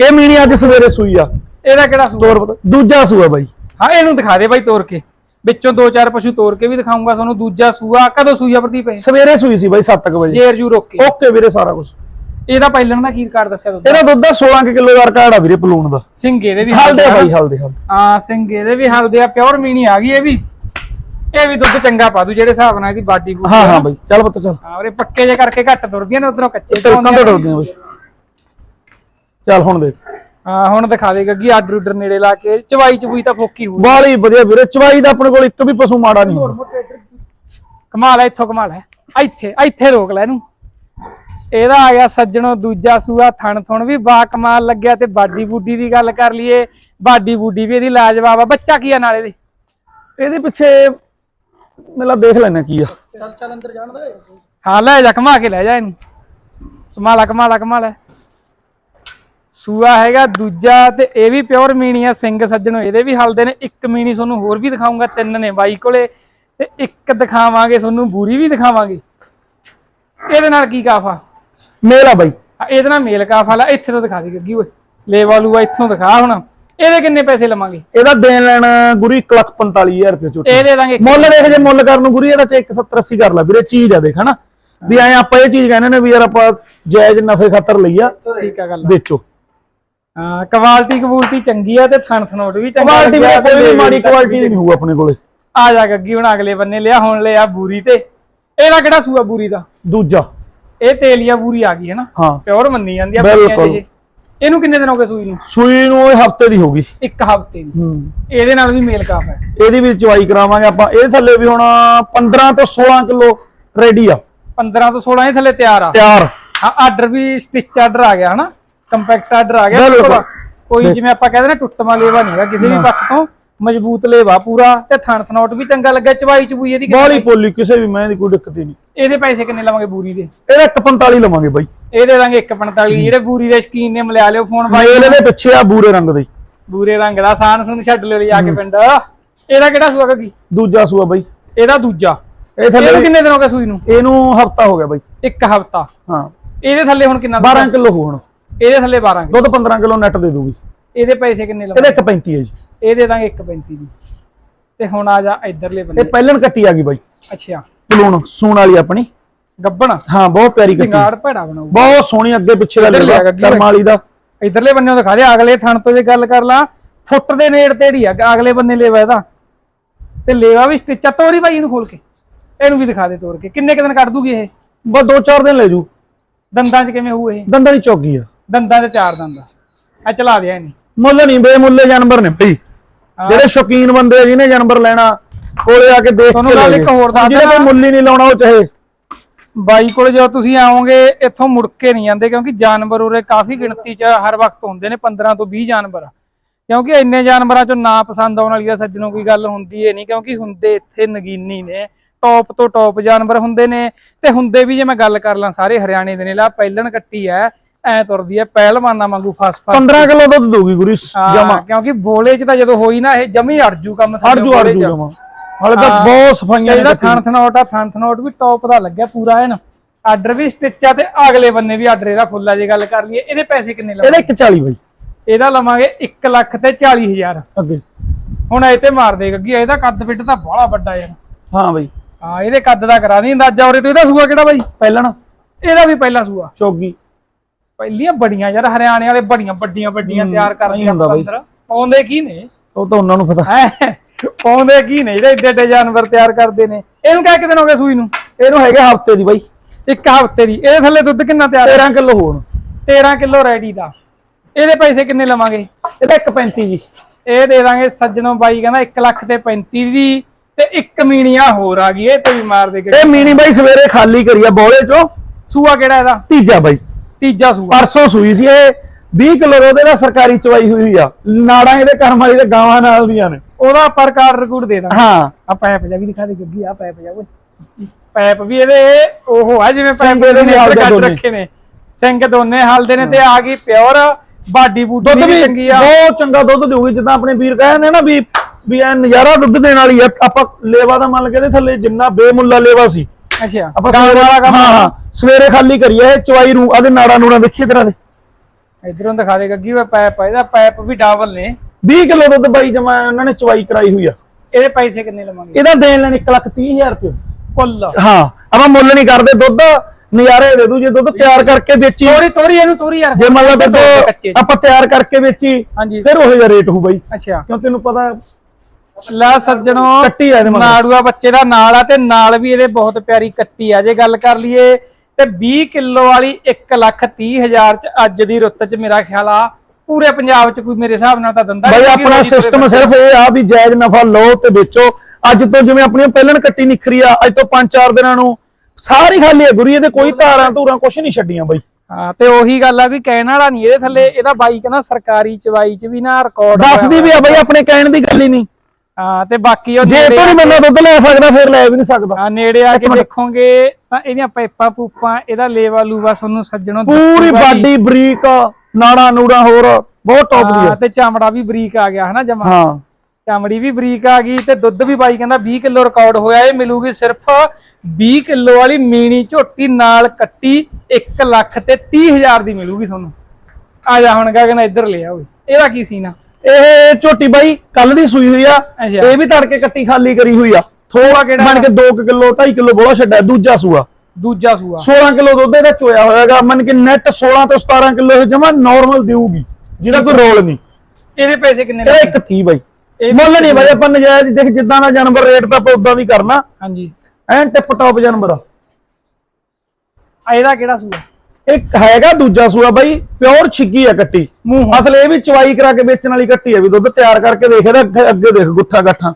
ਇਹ ਮੀਣੀ ਅੱਜ ਸਵੇਰੇ ਸੂਈ ਆ। ਇਹਦਾ ਕਿਹੜਾ ਤੋਰ ਪਤਾ ਦੂਜਾ ਸੂਆ ਬਾਈ। ਹਾਂ ਇਹਨੂੰ ਦਿਖਾ ਦੇ ਬਾਈ ਤੋੜ ਕੇ। ਵਿੱਚੋਂ ਦੋ ਚਾਰ ਪਸ਼ੂ ਤੋੜ ਕੇ ਵੀ ਦਿਖਾਉਂਗਾ ਤੁਹਾਨੂੰ। ਦੂਜਾ ਸੂਆ ਕਦੋਂ ਸੂਆ ਪ੍ਰਦੀਪ ਹੈ ਸਵੇਰੇ ਸੂਈ ਸੀ ਬਾਈ 7 ਵਜੇ। ਜੇਰ ਜੂ ਰੋਕ। ਓਕੇ ਵੀਰੇ ਸਾਰਾ ਕੁਝ ਇਹਦਾ ਪਹਿਲਣ ਦਾ ਕੀ ਰਿਕਾਰਡ ਦੱਸਿਆ ਦੁੱਧ ਇਹਦਾ ਦੁੱਧ 16 ਕੁ ਕਿਲੋ ਦਾ ਰਿਕਾਰਡ ਆ ਵੀਰੇ ਪਲੂਣ ਦਾ। ਸਿੰਘ ਇਹਦੇ ਵੀ ਹਲਦੇ ਆ ਬਾਈ ਹਲਦੇ ਹਲਦੇ। ਹਾਂ ਸਿੰਘ ਇਹਦੇ ਵੀ ਹਲਦੇ ਆ ਪਿਓਰ ਮੀਣੀ ਆ ਗਈ ਇਹ ਵੀ। ਇਹ ਵੀ ਦੁੱਧ ਚੰਗਾ ਪਾ ਦੂ ਜਿਹੜੇ ਹਿਸਾਬ ਨਾਲ ਇਹਦੀ ਬਾਡੀ ਗੂੜੀ ਹਾਂ ਹਾਂ। ਬਾਈ ਚੱਲ ਪੁੱਤ ਚੱਲ। ਹਾਂ ਉਹਦੇ ਪੱਕੇ ਜੇ ਕਰਕੇ ਘੱਟ ਤੁਰਦੀਆਂ ਨੇ ਉਧਰੋਂ ਕੱਚੇ ਤੋਂ ਨੇ। ਡਰਦੇ ਆ ਬਾਈ। ਚੱਲ ਹੁਣ ਦੇਖ। ਹਾਂ ਹੁਣ ਦਿਖਾ ਦੇ ਗੱਗੀ ਆਰਡਰ ਉਡਰ ਨੇੜੇ ਲਾ ਕੇ। ਚਵਾਈ ਚਬੂਈ ਤਾਂ ਫੋਕੀ ਹੋਊ। ਬਾਲੀ ਵਧੀਆ ਵੀਰੇ ਚਵਾਈ ਦਾ ਆਪਣੇ ਕੋਲ ਇੱਕ ਵੀ ਪਸ਼ੂ ਮਾੜਾ ਨਹੀਂ ਕਮਾਲ ਹੈ ਇੱਥੋਂ ਕਮਾਲ ਹੈ। ਇੱਥੇ ਇੱਥੇ ਰੋਕ ਲੈ ਇਹਨੂੰ। ਇਹਦਾ ਆ ਗਿਆ ਸੱਜਣੋ ਦੂਜਾ ਸੂਆ ਥਣ ਥਣ ਵੀ ਬਾ ਕਮਾਲ ਲੱਗਿਆ ਤੇ ਬਾਡੀ ਬੂਡੀ ਦੀ ਗੱਲ ਕਰ ਲਈਏ। ਬਾਡੀ ਬੂਡੀ ਵੀ ਇਹਦੀ ਲਾਜਵਾਬ ਆ। ਬੱਚਾ ਕੀ ਆ ਨਾਲੇ ਦੇ ਇਹਦੇ ਪਿੱਛੇ ਮੇਲਾ ਦੇਖ ਲੈਣਾ ਕੀ ਆ। ਚੱਲ ਚੱਲ ਅੰਦਰ ਜਾਣ ਦੇ। ਹਾਂ ਲੈ ਜਾ ਘਮਾ ਕੇ ਲੈ ਜਾ ਇਹਨੂੰ। ਕਮਾਲਾ ਕਮਾਲਾ ਕਮਾਲਾ ਸੂਆ ਹੈਗਾ ਦੂਜਾ ਤੇ ਇਹ ਵੀ ਪਿਓਰ ਮੀਣੀ ਆ ਸਿੰਘ ਸੱਜਣੋ ਇਹਦੇ ਵੀ ਹਲਦੇ ਨੇ। ਇੱਕ ਮੀਣੀ ਤੁਹਾਨੂੰ ਹੋਰ ਵੀ ਦਿਖਾਉਂਗਾ ਤਿੰਨ ਨੇ ਬਾਈ ਕੋਲੇ। ਤੇ ਇੱਕ ਦਿਖਾਵਾਂਗੇ ਤੁਹਾਨੂੰ ਬੂਰੀ ਵੀ ਦਿਖਾਵਾਂਗੇ। ਇਹਦੇ ਨਾਲ ਕੀ ਕਾਫਾ ਮੇਲ ਆ ਬਾਈ। ਆ, ਇਹਦੇ ਨਾਲ ਮੇਲ ਕਾਫਾ ਲਾ ਇੱਥੇ ਤੋਂ ਦਿਖਾ ਦੇ ਗੱਗੀ ਓਏ। ਲੇਵਾ ਲੂਆ ਇੱਥੋਂ ਦਿਖਾ ਹੁਣ। ਇਹਦੇ ਕਿੰਨੇ ਪੈਸੇ ਲਵਾਂਗੇ? ਇਹਦਾ ਦੇਣ ਲੈਣ ਗੁਰੀ 1,45,000 ਰੁਪਏ ਝੋਟੀ ਇਹ ਦੇ ਦਾਂਗੇ ਮੁੱਲ ਦੇਖ ਜੇ ਮੁੱਲ ਕਰਨ ਨੂੰ ਗੁਰੀ ਇਹਦਾ ਚ 170 80 ਕਰ ਲਾ ਵੀਰੇ ਚੀਜ਼ ਆ ਦੇਖ ਹਨਾ। ਵੀ ਐ ਆਪਾਂ ਇਹ ਚੀਜ਼ ਕਹਿੰਦੇ ਨੇ ਵੀ ਯਾਰ ਆਪਾਂ ਜਾਇਜ਼ ਨਫੇ ਖਾਤਰ ਲਈ ਆ। ਠੀਕ ਆ ਗੱਲ ਵੇਚੋ। ਹਾਂ ਕੁਆਲਿਟੀ ਕਬੂਲਟੀ ਚੰਗੀ ਆ ਤੇ ਥਣ ਥਨੋਟ ਵੀ ਚੰਗਾ ਕੁਆਲਿਟੀ ਕੋਈ ਵੀ ਮਾੜੀ ਕੁਆਲਿਟੀ ਨਹੀਂ ਹੋਊ ਆਪਣੇ ਕੋਲੇ। ਆ ਜਾ ਗੱਗੀ ਹੁਣ ਅਗਲੇ ਬੰਨੇ ਲਿਆ ਹੁਣ ਲਿਆ ਬੂਰੀ ਤੇ। ਇਹਦਾ ਕਿਹੜਾ ਸੂਆ ਬੂਰੀ ਦਾ? ਦੂਜਾ। ਇਹ ਤੇਲੀਆ ਬੂਰੀ ਆ ਗਈ ਹੈ ਨਾ? ਹਾਂ। ਪਿਓਰ ਮੰਨੀ ਜਾਂਦੀ ਆ ਬਿਲਕੁਲ। ਬੱਚਿਆਂ ਇਹ। ਇਹਨੂੰ ਕਿੰਨੇ ਦਿਨ ਹੋ ਗਏ ਸੂਈ ਨੂੰ? ਸੂਈ ਨੂੰ ਇਹ ਹਫ਼ਤੇ ਦੀ ਹੋਗੀ ਇੱਕ ਹਫ਼ਤੇ ਦੀ। ਹੂੰ। ਇਹਦੇ ਨਾਲ ਵੀ ਮੇਲ ਕਾਫ ਹੈ। ਇਹਦੀ ਵੀ ਚਵਾਈ ਕਰਾਵਾਂਗੇ ਆਪਾਂ। ਇਹ ਥੱਲੇ ਵੀ ਹੁਣ 15 ਤੋਂ 16 ਕਿਲੋ ਰੈਡੀ ਆ। 15 ਤੋਂ 16 ਇਹ ਥੱਲੇ ਤਿਆਰ ਆ। ਤਿਆਰ। ਹਾਂ ਆਰਡਰ ਵੀ ਸਟਿਚ ਆਰਡਰ ਆ ਗਿਆ ਹਨਾ ਕੰਪੈਕਟ ਆਰਡਰ ਆ ਗਿਆ। ਬਿਲਕੁਲ। ਪੂਰਾ। ਕੋਈ ਜਿਵੇਂ ਆਪਾਂ ਕਹਿੰਦੇ ਨੇ ਟੁੱਟਮਾ ਲੇਵਾ ਨਹੀਂ ਹੈਗਾ ਕਿਸੇ ਵੀ ਪੱਖ ਤੋਂ। ਮਜ਼ਬੂਤ ਲੇਵਾ ਪੂਰਾ ਤੇ ਥਣ ਥਨੋਟ ਵੀ ਚੰਗਾ ਲੱਗਾ ਚਵਾਈ ਚਬੂਈ ਇਹਦੀ ਬਾਲੀ? ਪੋਲੀ ਕਿਸੇ ਵੀ ਮੈਂ ਦੀ ਕੋਈ ਦਿੱਕਤ ਹੀ ਨਹੀਂ। ਇਹਦੇ ਪੈਸੇ ਕਿੰਨੇ ਲਵਾਂਗੇ ਬੂਰੀ ਦੇ? ਇਹਦਾ 145 ਲਵਾਂਗੇ ਬਾਈ। ਇਹ ਦੇ ਦਾਂਗੇ 145 ਜਿਹੜੇ ਬੂਰੀ ਦੇ ਸ਼ਕੀਨ ਨੇ ਮਿਲਾ ਲਿਓ ਫੋਨ ਬਾਈ। ਇਹਦੇ ਪਿੱਛੇ ਆ ਬੂਰੇ ਰੰਗ ਦੇ। ਬੂਰੇ ਰੰਗ ਦਾ ਸਾਨ ਸੁਨ ਛੱਡ ਲਿਓ ਜਾ ਕੇ ਪਿੰਡ। ਇਹਦਾ ਕਿਹੜਾ ਸੂਆ ਕੀ ਦੂਜਾ ਸੂਆ ਬਾਈ। ਇਹਦਾ ਦੂਜਾ। ਇਹ ਥੱਲੇ ਕਿੰਨੇ ਦਿਨ ਹੋ ਗਏ ਸੂਈ ਨੂੰ? ਇਹਨੂੰ ਹਫਤਾ ਹੋ ਗਿਆ ਬਾਈ। ਇੱਕ ਹਫਤਾ। ਹਾਂ। ਇਹਦੇ ਥੱਲੇ ਹੁਣ ਕਿੰਨਾ 12 ਕਿਲੋ ਹੋਣ। ਇਹਦੇ ਥੱਲੇ 12 ਦੁੱਧ 15 ਕਿਲੋ ਨੈਟ ਦੇ ਦੂਗੀ ਇਹਦੇ ਪੈਸੇ ਕਿੰਨੇ ਇਹਦੇ ਲਵਾਂਗੇ? 135 ਹੈ ਜੀ। ਇਹ ਦੇ ਦਾਂਗੇ 135 ਦੀ। ਤੇ ਹੁਣ ਆ ਜਾ ਇਧਰਲੇ ਬੰਨੇ ਇਹ ਪਹਿਲਣ ਕੱਟੀ ਆ ਗਈ ਬਾਈ। ਅੱਛਾ। ਬਲੂਨ ਸੂਣ ਵਾਲੀ ਆਪਣੀ। ਗੱਬਣ? ਹਾਂ ਬਹੁਤ ਪਿਆਰੀ ਕੱਟੀ। ਚਿੰਗਾੜ ਭੈੜਾ ਬਣਾਉ ਬਹੁਤ ਸੋਹਣੀ ਅੱਗੇ ਪਿੱਛੇ ਦਾ ਗੱਗੀ ਕਰਮ ਵਾਲੀ ਦਾ। ਇਧਰਲੇ ਬੰਨੇ ਦਿਖਾ ਦੇ ਅਗਲੇ ਥਣ ਤੋਂ ਜੇ ਗੱਲ ਕਰ ਲਾ ਫੁੱਟ ਦੇ ਨੇੜ ਤੇੜੀ ਆ ਅਗਲੇ ਬੰਨੇ ਲੇਵਾ ਇਹਦਾ। ਤੇ ਲੇਵਾ ਵੀ ਸਟਿਚ ਤੋਰੀ ਬਾਈ ਇਹਨੂੰ ਖੋਲ ਕੇ। ਇਹਨੂੰ ਵੀ ਦਿਖਾ ਦੇ ਤੋੜ ਕੇ ਕਿੰਨੇ ਕੁ ਦਿਨ ਕੱਢ ਦੂਗੀ ਇਹ? ਬਸ ਦੋ ਚਾਰ ਦਿਨ ਲੈ ਜੂ। ਦੰਦਾਂ 'ਚ ਕਿਵੇਂ ਹੋਊ ਇਹ? ਦੰਦਾਂ ਦੀ ਚੌਗੀ ਆ। ਦੰਦਾਂ 'ਚ ਚਾਰ ਦੰਦ ਆ। ਚਲਾ ਦਿਆ ਇਹਨੇ। ਮੁੱਲ ਨਹੀਂ ਬੇਮੁੱਲੇ ਜਾਨਵਰ ਨੇ ਬਈ। ਹਾਂ। ਜਿਹੜੇ ਸ਼ੌਕੀਨ ਬੰਦੇ ਆ ਜਿਹਨੇ ਜਾਨਵਰ ਲੈਣਾ ਕੋਲੇ ਆ ਕੇ ਦੇਖ ਤੁਹਾਨੂੰ ਕੇ ਗੱਲ ਲੈ ਇੱਕ। ਹੋਰ ਦੱਸ ਜਿਹਨੇ ਕੋਈ। ਮੁੱਲ ਹੀ ਨਹੀਂ ਲਾਉਣਾ ਉਹ ਚਾਹੇ। ਬਾਈ ਕੋਲ ਜਦੋਂ ਤੁਸੀਂ ਆਓਗੇ ਇੱਥੋਂ ਮੁੜ ਕੇ ਨਹੀਂ ਜਾਂਦੇ ਕਿਉਂਕਿ ਜਾਨਵਰ ਉਰੇ ਕਾਫੀ ਗਿਣਤੀ 'ਚ ਹਰ ਵਕਤ ਹੁੰਦੇ ਨੇ 15 ਤੋਂ 20 ਜਾਨਵਰ। ਕਿਉਂਕਿ ਇੰਨੇ ਜਾਨਵਰਾਂ 'ਚੋਂ ਨਾ ਪਸੰਦ ਆਉਣ ਵਾਲੀ ਦਾ ਸੱਜਣੋਂ ਕੋਈ ਗੱਲ ਹੁੰਦੀ ਏ ਨਹੀਂ ਕਿਉਂਕਿ ਹੁੰਦੇ ਇੱਥੇ ਨਗੀਨੀ ਨੇ। ਟੌਪ ਤੋਂ ਟੌਪ ਜਾਨਵਰ ਹੁੰਦੇ ਨੇ। ਤੇ ਹੁੰਦੇ ਵੀ ਜੇ ਮੈਂ ਗੱਲ ਕਰ ਲਾਂ ਸਾਰੇ ਹਰਿਆਣੇ ਦੇ ਨੇ ਲਾ ਪਹਿਲਣ ਕੱਟੀ ਐ ਐ ਤੁਰਦੀ ਐ ਪਹਿਲਵਾਨਾਂ ਵਾਂਗੂ ਫਸ ਫਸ 15 ਕਿਲੋ ਦੁੱਧ ਦਊਗੀ ਗੁਰੀ ਜਮਾ। ਕਿਉਂਕਿ ਬੋਲੇ 'ਚ ਤਾਂ ਜਦੋਂ ਹੋਈ ਨਾ ਇਹ ਜਮੀ ਅੜ ਜੂ ਕੰਮ ਅੜ ਜੂ ਅੜ ਜੂ। ਜਮਾ। ਹਾਲੇ ਤਾਂ। ਬਹੁਤ ਸਫਾਈਆਂ ਨੇ ਕੱਟੀ। ਥਣ ਥਨੋਟ ਆ ਥਣ ਥਨੋਟ ਵੀ ਟੌਪ ਦਾ ਲੱਗਿਆ ਪੂਰਾ ਐਨ ਆਰਡਰ ਵੀ ਸਟਿਚ ਆ ਤੇ ਅਗਲੇ ਬੰਨੇ ਵੀ ਆਰਡਰ ਇਹਦਾ ਫੁੱਲ ਆ ਜੇ ਗੱਲ ਕਰ ਲਈਏ ਇਹਦੇ ਪੈਸੇ ਕਿੰਨੇ ਇਹਦੇ ਲਵਾਂਗੇ 140 ਬਾਈ। ਇਹਦਾ ਲਵਾਂਗੇ 1 ਲੱਖ ਤੇ 40 ਹਜ਼ਾਰ। ਅੱਗੇ। ਹੁਣ ਇਹ ਤੇ ਮਾਰ ਦੇ ਗੱਗੀ ਇਹਦਾ ਕੱਦ ਫਿੱਟ ਤਾਂ ਬੜਾ ਵੱਡਾ ਯਾਰ। ਹਾਂ ਬਾਈ। ਹਾਂ ਇਹਦੇ ਕੱਦ ਦਾ ਕਰਾ ਦੀ ਅੰਦਾਜ਼ਾ ਉਰੇ ਤੋਂ ਇਹਦਾ ਸੂਆ ਕਿਹੜਾ ਬਾਈ? ਪਹਿਲਣ। ਇਹਦਾ ਵੀ ਪਹਿਲਾ ਸੂਆ। ਚੌਗੀ। ਪਹਿਲੀਆਂ ਬੜੀਆਂ ਯਾਰ ਹਰਿਆਣੇ ਵਾਲੇ ਬੜੀਆਂ ਵੱਡੀਆਂ ਵੱਡੀਆਂ ਤਿਆਰ ਕਰਦੀਆਂ ਨਹੀਂ ਹੁੰਦਾ ਬਾਈ। ਪਤੰਦਰ ਪਾਉਂਦੇ ਕੀ ਨੇ? ਉਹ ਤਾਂ ਉਹਨਾਂ ਨੂੰ ਪਤਾ। ਹੈਂ? ਪਾਉਂਦੇ ਕੀ ਨੇ ਜਿਹੜੇ ਏਡੇ ਏਡੇ ਜਾਨਵਰ ਤਿਆਰ ਕਰਦੇ ਨੇ? ਇਹਨੂੰ ਕਹਿ ਕਿਤੇ ਹੋ ਗਏ ਸੂਈ ਨੂੰ। ਇਹਨੂੰ ਹੈਗੇ ਹਫ਼ਤੇ ਦੀ ਬਾਈ। ਇੱਕ ਹਫ਼ਤੇ ਦੀ। ਇਹਦੇ ਥੱਲੇ ਦੁੱਧ ਕਿੰਨਾ ਤਿਆਰ ਹੈ? 13 ਕਿਲੋ ਹੋਣ। 13 ਕਿਲੋ ਰੈਡੀ ਦਾ। ਇਹਦੇ ਪੈਸੇ ਕਿੰਨੇ ਲਵਾਂਗੇ? ਇਹਦਾ 135 ਜੀ। ਇਹ ਦੇ ਦਾਂਗੇ ਸੱਜਣੋਂ ਬਾਈ ਕਹਿੰਦਾ 1 ਲੱਖ ਤੇ 35 ਦੀ ਤੇ ਇੱਕ ਮੀਣੀਆਂ ਹੋਰ ਆ ਗਈ। ਇਹ ਤੇ ਵੀ ਮਾਰ ਦੇ ਇਹ ਮੀਨੀ ਬਾਈ ਸਵੇਰੇ ਖਾਲੀ ਕਰੀ ਆ ਬੋਲੇ ਚੋਂ। ਸੂਆ ਕਿਹੜਾ ਇਹਦਾ? ਤੀਜਾ ਬਾਈ। ਤੀਜਾ ਸੂਆ। ਪਰਸੋਂ ਸੂਈ ਸੀ ਇਹ। 20 ਕਿਲੋ ਉਹਦੇ ਦਾ ਸਰਕਾਰੀ ਚਵਾਈ ਹੋਈ ਹੋਈ ਆ। ਨਾੜਾਂ ਇਹਦੇ ਕਰਮ ਵਾਲੀ ਦੇ ਗਾਵਾਂ ਨਾਲ ਦੀਆਂ ਨੇ। ਉਹਦਾ ਆਪਾਂ ਰਿਕਾਰਡ ਰਿਕੂਡ ਦੇ ਦਾਂਗੇ। ਹਾਂ। ਆ ਪੈਪ ਜਾ ਵੀ ਦਿਖਾ ਦੇ ਗੱਗੀ ਆ ਪੈਪ ਜਾ ਓਏ। ਪੈਪ ਵੀ ਇਹਦੇ ਉਹ ਆ ਜਿਵੇਂ ਪੈਪ ਵੀ ਹਲਦੇ ਕੱਟ। ਰੱਖੇ ਨੇ। ਸਿੰਘ ਦੋਨੇ ਹਲਦੇ ਨੇ ਤੇ ਆ ਗਈ ਪਿਓਰ ਬਾਡੀ ਦੁੱਧ ਵੀ ਚੰਗੀ ਆ। ਬਹੁਤ ਚੰਗਾ ਦੁੱਧ ਦੇਊਗੀ ਜਿੱਦਾਂ ਆਪਣੇ ਵੀਰ ਕਹਿੰਦੇ ਨਾ ਵੀ ਵੀ ਐ ਨਜ਼ਾਰਾ ਦੁੱਧ ਦੇਣ ਵਾਲੀ ਆ। ਆਪਾਂ ਲੇਵਾ ਦਾ ਮੰਨ ਕੇ ਇਹਦੇ ਥੱਲੇ ਜਿੰਨਾ ਬੇਮੁੱਲਾ ਲੇਵਾ ਸੀ। ਅੱਛਾ। ਆਪਾਂ ਵਾਲਾ ਕੰਮ ਹਾਂ ਹਾਂ। ਸਵੇਰੇ ਖਾਲੀ ਕਰੀਏ ਇਹ ਚਵਾਈ ਰੂ ਆਦੇ ਨਾੜਾ ਨੂੜਾ ਦੇਖੀਏ ਤੇਰਾ ਦੇ ਇਧਰੋਂ ਦਿਖਾ ਦੇ ਗੱਗੀ ਵਾ ਆ ਇਹਦਾ ਪੈਪ ਵੀ ਡਬਲ ਨੇ। 20 ਕਿਲੋ ਦੁੱਧ ਬਾਈ ਜਮਾ ਉਹਨਾਂ ਨੇ ਚਵਾਈ ਕਰਾਈ ਹੋਈ ਆ। ਇਹਦੇ ਪੈਸੇ ਕਿੰਨੇ ਲਵਾਂਗੇ? ਇਹਦਾ ਦੇਣ ਲੈਣ 1 ਲੱਖ 30 ਹਜ਼ਾਰ ਰੁਪਏ। ਕੁੱਲ। ਹਾਂ ਆਪਾਂ ਮੁੱਲ ਨਹੀਂ ਕਰਦੇ ਦੁੱਧ ਨਜ਼ਾਰੇ ਦੇ ਦੂ ਜੇ ਦੁੱਧ ਤਿਆਰ ਕਰਕੇ ਵੇਚੀ। ਤੋਰੀ ਤੋਰੀ ਇਹਨੂੰ ਤੋਰੀ ਯਾਰ। ਜੇ ਮੰਨ ਲਾ ਚ। ਆਪਾਂ ਤਿਆਰ ਕਰਕੇ ਵੇਚੀ ਹਾਂਜੀ। ਫਿਰ ਉਹ ਜਿਹਾ ਰੇਟ ਹੋਊ ਬਾਈ। ਅੱਛਾ। ਕਿਉਂ ਤੈਨੂੰ ਪਤਾ ਲੈ ਸੱਜਣੋ ਕੱਟੀ ਆ ਇਹਦੇ ਮਗਰ। ਨਾੜੂਆ ਬੱਚੇ ਦਾ ਨਾਲ ਆ ਤੇ ਨਾਲ ਵੀ ਇਹਦੇ ਬਹੁਤ ਪਿਆਰੀ ਕੱਟੀ ਆ। ਜੇ ਗੱਲ ਕਰ ਲਈਏ ਤੇ 20 ਕਿਲੋ ਵਾਲੀ 1 ਲੱਖ 30 ਹਜ਼ਾਰ ਚ ਅੱਜ ਦੀ ਰੁੱਤ ਚ ਮੇਰਾ ਖਿਆਲ ਆ ਪੂਰੇ ਪੰਜਾਬ ਚ ਕੋਈ ਮੇਰੇ ਹਿਸਾਬ ਨਾਲ ਤਾਂ ਦੰਦਾ ਬਾਈ ਆਪਣਾ ਸਿਸਟਮ ਸਿਰਫ ਇਹ ਆ ਵੀ ਜਾਇਜ਼ ਨਫਾ ਲਓ ਤੇ ਵੇਚੋ। ਅੱਜ ਤੋਂ ਜਿਵੇਂ ਆਪਣੀਆਂ ਪਹਿਲਣ ਕੱਟੀ ਨਿਖਰੀ ਆ ਅੱਜ ਤੋਂ 5-4 ਦਿਨਾਂ ਨੂੰ ਸਾਰੀ ਖਾਲੀ ਹੈ ਗੁਰੀ ਇਹਦੇ ਕੋਈ ਧਾਰਾਂ ਧੂਰਾਂ ਕੁਛ ਨਹੀਂ ਛੱਡੀਆਂ ਬਾਈ। ਹਾਂ ਤੇ ਉਹੀ ਗੱਲ ਆ ਵੀ ਕਹਿਣ ਵਾਲਾ ਨਹੀਂ ਇਹਦੇ ਥੱਲੇ ਇਹਦਾ ਬਾਈ ਕਹਿੰਦਾ ਸਰਕਾਰੀ ਚਵਾਈ ਚ ਵੀ ਨਾ ਰਿਕਾਰਡ ਦੱਸਦੀ ਵੀ ਆ ਬਾਈ ਆਪਣੇ ਕਹਿਣ ਦੀ ਗੱਲ ਹੀ ਨਹੀਂ। ਹਾਂ ਤੇ ਬਾਕੀ ਉਹ ਜੇ ਤੋਂ ਨਹੀਂ ਬੰਦਾ ਦੁੱਧ ਲੈ ਸਕਦਾ ਫਿਰ ਲੈ ਵੀ ਨਹੀਂ ਸਕਦਾ। ਹਾਂ ਨੇੜੇ ਆ ਕੇ। ਦੇਖੋਗੇ ਤਾਂ ਇਹਦੀਆਂ ਪੈਪਾਂ ਪੂਪਾਂ ਇਹਦਾ ਲੇਵਾ ਲੂਵਾ ਤੁਹਾਨੂੰ ਸੱਜਣੋਂ ਪੂਰੀ। ਬਾਡੀ ਬਰੀਕ ਨਾੜਾ ਨੂੜਾ ਹੋਰ ਬਹੁਤ ਟੌਪ ਦੀ ਹਾਂ, ਤੇ ਚਮੜਾ ਵੀ ਬਰੀਕ ਆ ਗਿਆ ਹਨਾ ਜਮਾ? ਹਾਂ। ਚਮੜੀ ਵੀ ਬਰੀਕ ਆ ਗਈ ਤੇ ਦੁੱਧ ਵੀ ਬਾਈ ਕਹਿੰਦਾ 20 ਕਿਲੋ ਰਿਕਾਰਡ ਹੋਇਆ ਇਹ ਮਿਲੂਗੀ ਸਿਰਫ 20 ਕਿਲੋ ਵਾਲੀ ਮੀਣੀ ਝੋਟੀ ਨਾਲ ਕੱਟੀ 1 ਲੱਖ ਤੇ 30 ਹਜ਼ਾਰ ਦੀ ਮਿਲੂਗੀ ਤੁਹਾਨੂੰ। ਆ ਜਾ ਹੁਣ ਗਗਨ ਇੱਧਰ ਲੈ ਆਓ। ਇਹਦਾ ਕੀ ਸੀਨ ਆ? ਇਹ ਝੋਟੀ ਬਾਈ ਕੱਲ ਦੀ ਸੂਈ ਹੋਈ ਆ। ਅੱਛਾ। ਇਹ ਵੀ ਤੜਕੇ ਕੱਟੀ ਖਾਲੀ ਕਰੀ ਹੋਈ ਆ। ਥੋੜਾ ਕਿਹੜਾ? ਮੰਨ ਕੇ 2 ਕਿਲੋ 2.5 ਕਿਲੋ ਬੋਲਾ ਛੱਡਿਆ ਦੂਜਾ ਸੂਆ। ਦੂਜਾ ਸੂਆ। 16 ਕਿਲੋ ਦੁੱਧ ਇਹਦਾ ਚੋਇਆ ਹੋਇਆਗਾ ਮੰਨ ਕੇ ਨੈਟ 16 ਤੋਂ 17 ਕਿਲੋ ਇਹ ਜਮਾ ਨਾਰਮਲ ਦੇਊਗੀ ਜਿਹਦਾ ਕੋਈ ਰੋਲ ਨਹੀਂ। ਇਹਦੇ ਪੈਸੇ ਕਿੰਨੇ ਇਹਦਾ ਲੱਗੇ? ਇੱਕ 30 ਬਾਈ। ਇਹ ਮੁੱਲ ਨਹੀਂ ਬਾਈ ਆਪਾਂ ਨਜਾਇਜ਼ ਦੇਖ ਜਿੱਦਾਂ ਦਾ ਜਾਨਵਰ ਰੇਟ ਤਾਂ ਆਪਾਂ ਉਦਾਂ ਦੀ ਕਰਨਾ। ਹਾਂਜੀ। ਐਨ ਟਿਪ ਟੌਪ ਜਾਨਵਰ ਆ। ਆ ਇਹਦਾ ਕਿਹੜਾ ਸੂਆ? ਇੱਕ ਹੈਗਾ ਦੂਜਾ ਸੂਆ ਬਾਈ ਪਿਓਰ ਛਿੱਗੀ ਆ ਕੱਟੀ। ਅਸਲ ਇਹ ਵੀ ਚਵਾਈ ਕਰਾ ਕੇ ਵੇਚਣ ਵਾਲੀ ਕੱਟੀ ਆ ਵੀ ਦੁੱਧ ਤਿਆਰ ਕਰਕੇ ਦੇਖ ਇਹਦਾ ਅੱਗੇ- ਦੇਖ ਗੁੱਠਾ ਗੱਠਾਂ।